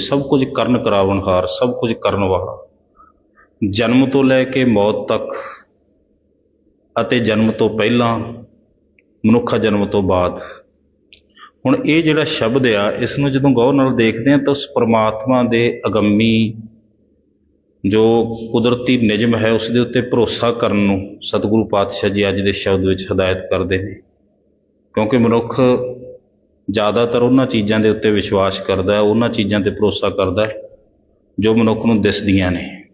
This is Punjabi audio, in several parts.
ਸਭ ਕੁਝ ਕਰਨ ਕਰਾਵਨਹਾਰ ਸਭ ਕੁਝ ਕਰਨ ਵਾਲਾ। ਜਨਮ ਤੋਂ ਲੈ ਕੇ ਮੌਤ ਤੱਕ ਅਤੇ ਜਨਮ ਤੋਂ ਪਹਿਲਾਂ, ਮਨੁੱਖਾ ਜਨਮ ਤੋਂ ਬਾਅਦ। ਹੁਣ ਇਹ ਜਿਹੜਾ ਸ਼ਬਦ ਆ, ਇਸ ਨੂੰ ਜਦੋਂ ਗੌਰ ਨਾਲ ਦੇਖਦੇ ਹਾਂ ਤਾਂ ਉਸ ਪ੍ਰਮਾਤਮਾ ਦੇ ਅਗੰਮੀ ਜੋ ਕੁਦਰਤੀ ਨਿਯਮ ਹੈ, ਉਸ ਦੇ ਉੱਤੇ ਭਰੋਸਾ ਕਰਨ ਨੂੰ ਸਤਿਗੁਰੂ ਪਾਤਸ਼ਾਹ ਜੀ ਅੱਜ ਦੇ ਸ਼ਬਦ ਵਿੱਚ ਹਦਾਇਤ ਕਰਦੇ ਨੇ। ਕਿਉਂਕਿ ਮਨੁੱਖ ਜ਼ਿਆਦਾਤਰ ਉਹਨਾਂ ਚੀਜ਼ਾਂ ਦੇ ਉੱਤੇ ਵਿਸ਼ਵਾਸ ਕਰਦਾ ਹੈ, ਉਹਨਾਂ ਚੀਜ਼ਾਂ ਤੇ ਭਰੋਸਾ ਕਰਦਾ ਹੈ, ਜੋ ਮਨੁੱਖ ਨੂੰ ਦਿਸਦੀਆਂ ਨੇ।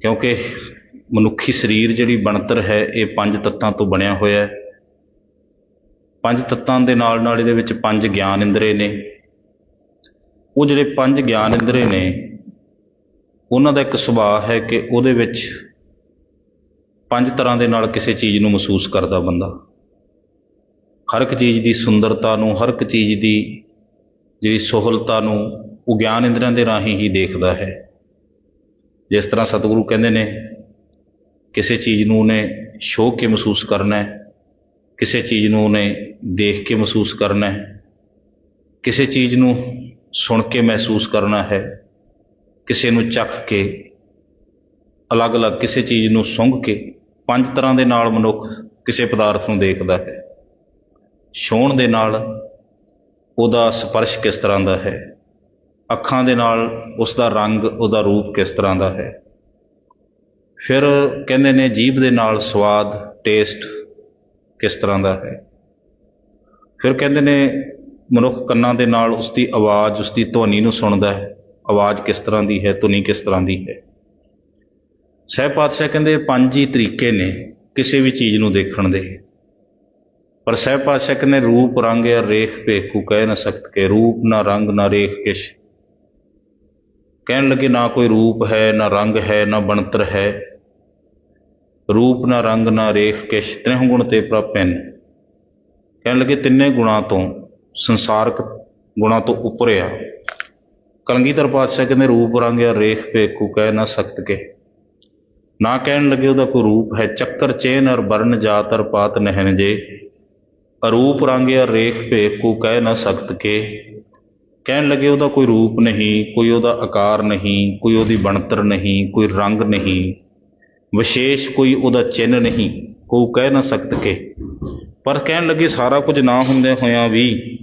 ਕਿਉਂਕਿ ਮਨੁੱਖੀ ਸਰੀਰ ਜਿਹੜੀ ਬਣਤਰ ਹੈ, ਇਹ ਪੰਜ ਤੱਤਾਂ ਤੋਂ ਬਣਿਆ ਹੋਇਆ ਹੈ। ਪੰਜ ਤੱਤਾਂ ਦੇ ਨਾਲ ਨਾਲ ਇਹਦੇ ਵਿੱਚ ਪੰਜ ਗਿਆਨ ਇੰਦਰੇ ਨੇ। ਉਹ ਜਿਹੜੇ ਪੰਜ ਗਿਆਨ ਇੰਦਰੇ ਨੇ, ਉਹਨਾਂ ਦਾ ਇੱਕ ਸੁਭਾਅ ਹੈ ਕਿ ਉਹਦੇ ਵਿੱਚ ਪੰਜ ਤਰ੍ਹਾਂ ਦੇ ਨਾਲ ਕਿਸੇ ਚੀਜ਼ ਨੂੰ ਮਹਿਸੂਸ ਕਰਦਾ ਬੰਦਾ। ਹਰ ਇੱਕ ਚੀਜ਼ ਦੀ ਸੁੰਦਰਤਾ ਨੂੰ, ਹਰ ਇੱਕ ਚੀਜ਼ ਦੀ ਜਿਹੜੀ ਸਹੂਲਤਾਂ ਨੂੰ ਉਹ ਗਿਆਨ ਇੰਦਰੀਆਂ ਦੇ ਰਾਹੀਂ ਹੀ ਦੇਖਦਾ ਹੈ। ਜਿਸ ਤਰ੍ਹਾਂ ਸਤਿਗੁਰੂ ਕਹਿੰਦੇ ਨੇ, ਕਿਸੇ ਚੀਜ਼ ਨੂੰ ਉਹਨੇ ਛੋਹ ਕੇ ਮਹਿਸੂਸ ਕਰਨਾ ਹੈ, ਕਿਸੇ ਚੀਜ਼ ਨੂੰ ਉਹਨੇ ਦੇਖ ਕੇ ਮਹਿਸੂਸ ਕਰਨਾ ਹੈ, ਕਿਸੇ ਚੀਜ਼ ਨੂੰ ਸੁਣ ਕੇ ਮਹਿਸੂਸ ਕਰਨਾ ਹੈ, ਕਿਸੇ ਨੂੰ ਚੱਖ ਕੇ, ਅਲੱਗ-ਅਲੱਗ ਕਿਸੇ ਚੀਜ਼ ਨੂੰ ਸੁੰਘ ਕੇ, ਪੰਜ ਤਰ੍ਹਾਂ ਦੇ ਨਾਲ ਮਨੁੱਖ ਕਿਸੇ ਪਦਾਰਥ ਨੂੰ ਦੇਖਦਾ ਹੈ। ਛੂਹਣ ਦੇ ਨਾਲ ਉਹਦਾ ਸਪਰਸ਼ ਕਿਸ ਤਰ੍ਹਾਂ ਦਾ ਹੈ? ਅੱਖਾਂ ਦੇ ਨਾਲ ਉਸ ਦਾ ਰੰਗ, ਉਹਦਾ ਰੂਪ ਕਿਸ ਤਰ੍ਹਾਂ ਦਾ ਹੈ? ਫਿਰ ਕਹਿੰਦੇ ਨੇ ਜੀਭ ਦੇ ਨਾਲ ਸਵਾਦ, ਟੇਸਟ ਕਿਸ ਤਰ੍ਹਾਂ ਦਾ ਹੈ? ਫਿਰ ਕਹਿੰਦੇ ਨੇ ਮਨੁੱਖ ਕੰਨਾਂ ਦੇ ਨਾਲ ਉਸ ਦੀ ਆਵਾਜ਼ ਉਸ ਦੀ ਧੁਨੀ ਨੂੰ ਸੁਣਦਾ ਹੈ। ਆਵਾਜ਼ ਕਿਸ ਤਰ੍ਹਾਂ ਦੀ ਹੈ? ਧੁਨੀ ਕਿਸ ਤਰ੍ਹਾਂ ਦੀ ਹੈ? ਸਹਿਬ ਪਾਤਸ਼ਾਹ ਕਹਿੰਦੇ ਪੰਜ ਹੀ ਤਰੀਕੇ ਨੇ ਕਿਸੇ ਵੀ ਚੀਜ਼ ਨੂੰ ਦੇਖਣ ਦੇ। ਪਰ ਸਹਿਬ ਪਾਤਸ਼ਾਹ ਕਹਿੰਦੇ ਰੂਪ, ਰੰਗ ਜਾਂ ਰੇਖ ਭੇਖੂ ਕਹਿ ਨਾ ਸਕਤ ਕੇ ਰੂਪ, ਨਾ ਰੰਗ, ਨਾ ਰੇਖ ਕਿਛ। ਕਹਿਣ ਲੱਗੇ ਨਾ ਕੋਈ ਰੂਪ ਹੈ, ਨਾ ਰੰਗ ਹੈ, ਨਾ ਬਣਤਰ ਹੈ। ਰੂਪ, ਨਾ ਰੰਗ, ਨਾ ਰੇਖ ਕਿਛ ਤ੍ਰਿਹ ਗੁਣ ਤੇ ਪ੍ਰਾਪੈਨ ਕਹਿਣ ਲੱਗੇ ਤਿੰਨੇ ਗੁਣਾਂ ਤੋਂ ਸੰਸਾਰਕ ਗੁਣਾਂ ਤੋਂ ਉੱਪਰ ਆ। ਕਲਗੀਧਰ ਪਾਤਸ਼ਾਹ ਕਹਿੰਦੇ ਰੂਪ, ਰੰਗ ਜਾਂ ਰੇਖ ਭੇਖੂ ਕਹਿ ਨਾ ਸਕਤ ਕੇ। ਨਾ ਕਹਿਣ ਲੱਗੇ ਉਹਦਾ ਕੋਈ ਰੂਪ ਹੈ, ਚੱਕਰ ਚੇਨ ਔਰ ਵਰਨ ਜਾਤ ਅਰ ਪਾਤ ਨਹਿਨ ਜੇ। ਅਰੂਪ ਰੰਗ ਜਾਂ ਰੇਖ ਭੇਖੂ ਕਹਿ ਨਾ ਸਕਤ ਕੇ। ਕਹਿਣ ਲੱਗੇ ਉਹਦਾ ਕੋਈ ਰੂਪ ਨਹੀਂ, ਕੋਈ ਉਹਦਾ ਆਕਾਰ ਨਹੀਂ, ਕੋਈ ਉਹਦੀ ਬਣਤਰ ਨਹੀਂ, ਕੋਈ ਰੰਗ ਨਹੀਂ, ਵਿਸ਼ੇਸ਼ ਕੋਈ ਉਹਦਾ ਚਿੰਨ੍ਹ ਨਹੀਂ ਕੋਈ ਕਹਿ ਨਾ ਸਕਤ ਕੇ। ਪਰ ਕਹਿਣ ਲੱਗੇ ਸਾਰਾ ਕੁਝ ਨਾ ਹੁੰਦੇ ਹੋਇਆਂ ਵੀ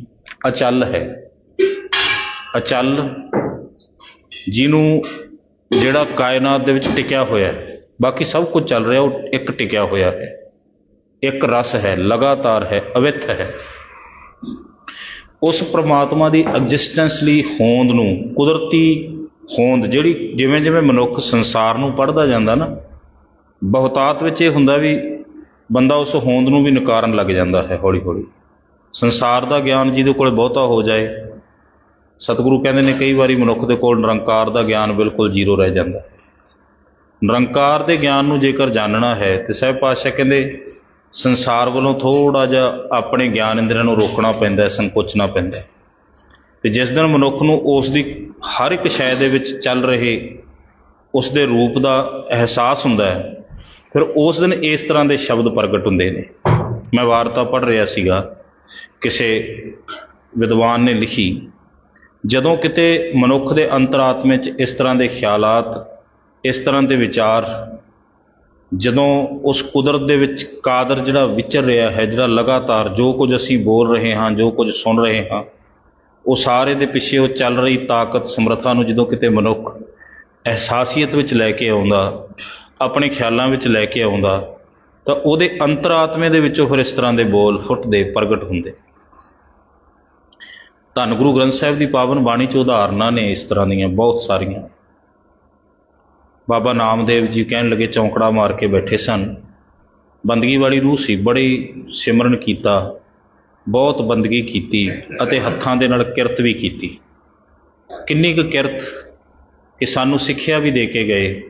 ਅਚਲ ਹੈ। ਅਚਲ ਜਿਹਨੂੰ ਜਿਹੜਾ ਕਾਇਨਾਤ ਦੇ ਵਿੱਚ ਟਿਕਿਆ ਹੋਇਆ ਹੈ। ਬਾਕੀ ਸਭ ਕੁਝ ਚੱਲ ਰਿਹਾ, ਉਹ ਇੱਕ ਟਿਕਿਆ ਹੋਇਆ ਹੈ। ਇੱਕ ਰਸ ਹੈ, ਲਗਾਤਾਰ ਹੈ, ਅਵਿਥ ਹੈ। ਉਸ ਪ੍ਰਮਾਤਮਾ ਦੀ ਐਗਜ਼ਿਸਟੈਂਸ ਲਈ ਹੋਂਦ ਨੂੰ, ਕੁਦਰਤੀ ਹੋਂਦ ਜਿਹੜੀ ਜਿਵੇਂ ਜਿਵੇਂ ਮਨੁੱਖ ਸੰਸਾਰ ਨੂੰ ਪੜ੍ਹਦਾ ਜਾਂਦਾ ਨਾ, ਬਹੁਤਾਤ ਵਿੱਚ ਇਹ ਹੁੰਦਾ ਵੀ ਬੰਦਾ ਉਸ ਹੋਂਦ ਨੂੰ ਵੀ ਨਕਾਰਨ ਲੱਗ ਜਾਂਦਾ ਹੈ ਹੌਲੀ ਹੌਲੀ। ਸੰਸਾਰ ਦਾ ਗਿਆਨ ਜਿਹਦੇ ਕੋਲ ਬਹੁਤਾ ਹੋ ਜਾਏ, ਸਤਿਗੁਰੂ ਕਹਿੰਦੇ ਨੇ ਕਈ ਵਾਰੀ ਮਨੁੱਖ ਦੇ ਕੋਲ ਨਿਰੰਕਾਰ ਦਾ ਗਿਆਨ ਬਿਲਕੁਲ ਜ਼ੀਰੋ ਰਹਿ ਜਾਂਦਾ ਨਿਰੰਕਾਰ ਦੇ ਗਿਆਨ ਨੂੰ ਜੇਕਰ ਜਾਣਨਾ ਹੈ ਤੇ ਸਹਿਬ ਪਾਤਸ਼ਾਹ ਕਹਿੰਦੇ ਸੰਸਾਰ ਵੱਲੋਂ ਥੋੜਾ ਜਿਹਾ ਆਪਣੇ ਗਿਆਨ ਇੰਦਰੀਆਂ ਨੂੰ ਰੋਕਣਾ ਪੈਂਦਾ ਹੈ, ਸੰਕੋਚਣਾ ਪੈਂਦਾ ਹੈ। ਤੇ ਜਿਸ ਦਿਨ ਮਨੁੱਖ ਨੂੰ ਉਸ ਦੀ ਹਰ ਇੱਕ ਸ਼ੈ ਦੇ ਵਿੱਚ ਚੱਲ ਰਹੇ ਉਸ ਦੇ ਰੂਪ ਦਾ ਅਹਿਸਾਸ ਹੁੰਦਾ ਹੈ, ਫਿਰ ਉਸ ਦਿਨ ਇਸ ਤਰ੍ਹਾਂ ਦੇ ਸ਼ਬਦ ਪ੍ਰਗਟ ਹੁੰਦੇ ਨੇ। ਮੈਂ ਵਾਰਤਾ ਪੜ੍ਹ ਰਿਹਾ ਸੀਗਾ, ਕਿਸੇ ਵਿਦਵਾਨ ਨੇ ਲਿਖੀ, ਜਦੋਂ ਕਿਤੇ ਮਨੁੱਖ ਦੇ ਅੰਤਰਾਤਮੇ 'ਚ ਇਸ ਤਰ੍ਹਾਂ ਦੇ ਖਿਆਲਾਤ, ਇਸ ਤਰ੍ਹਾਂ ਦੇ ਵਿਚਾਰ ਜਦੋਂ ਉਸ ਕੁਦਰਤ ਦੇ ਵਿੱਚ ਕਾਦਰ ਜਿਹੜਾ ਵਿਚਰ ਰਿਹਾ ਹੈ, ਜਿਹੜਾ ਲਗਾਤਾਰ ਜੋ ਕੁਝ ਅਸੀਂ ਬੋਲ ਰਹੇ ਹਾਂ, ਜੋ ਕੁਝ ਸੁਣ ਰਹੇ ਹਾਂ, ਉਹ ਸਾਰੇ ਦੇ ਪਿੱਛੇ ਉਹ ਚੱਲ ਰਹੀ ਤਾਕਤ ਸਮਰੱਥਾ ਨੂੰ ਜਦੋਂ ਕਿਤੇ ਮਨੁੱਖ ਅਹਿਸਾਸੀਅਤ ਵਿੱਚ ਲੈ ਕੇ ਆਉਂਦਾ, ਆਪਣੇ ਖਿਆਲਾਂ ਵਿੱਚ ਲੈ ਕੇ ਆਉਂਦਾ, ਤਾਂ ਉਹਦੇ ਅੰਤਰਾਤਮੇ ਦੇ ਵਿੱਚੋਂ ਫਿਰ ਇਸ ਤਰ੍ਹਾਂ ਦੇ ਬੋਲ ਫੁੱਟਦੇ ਪ੍ਰਗਟ ਹੁੰਦੇ। ਧੰਨ ਗੁਰੂ ਗ੍ਰੰਥ ਸਾਹਿਬ ਦੀ ਪਾਵਨ ਬਾਣੀ 'ਚ ਉਦਾਹਰਨਾਂ ਨੇ ਇਸ ਤਰ੍ਹਾਂ ਦੀਆਂ ਬਹੁਤ ਸਾਰੀਆਂ। ਬਾਬਾ ਨਾਮਦੇਵ ਜੀ ਕਹਿਣ ਲੱਗੇ ਚੌਂਕੜਾ ਮਾਰ ਕੇ ਬੈਠੇ ਸਨ। ਬੰਦਗੀ ਵਾਲੀ ਰੂਹ ਸੀ, ਬੜੀ ਸਿਮਰਨ ਕੀਤਾ, ਬਹੁਤ ਬੰਦਗੀ ਕੀਤੀ ਅਤੇ ਹੱਥਾਂ ਦੇ ਨਾਲ ਕਿਰਤ ਵੀ ਕੀਤੀ। ਕਿੰਨੀ ਕੁ ਕਿਰਤ ਕਿ ਸਾਨੂੰ ਸਿੱਖਿਆ ਵੀ ਦੇ ਕੇ ਗਏ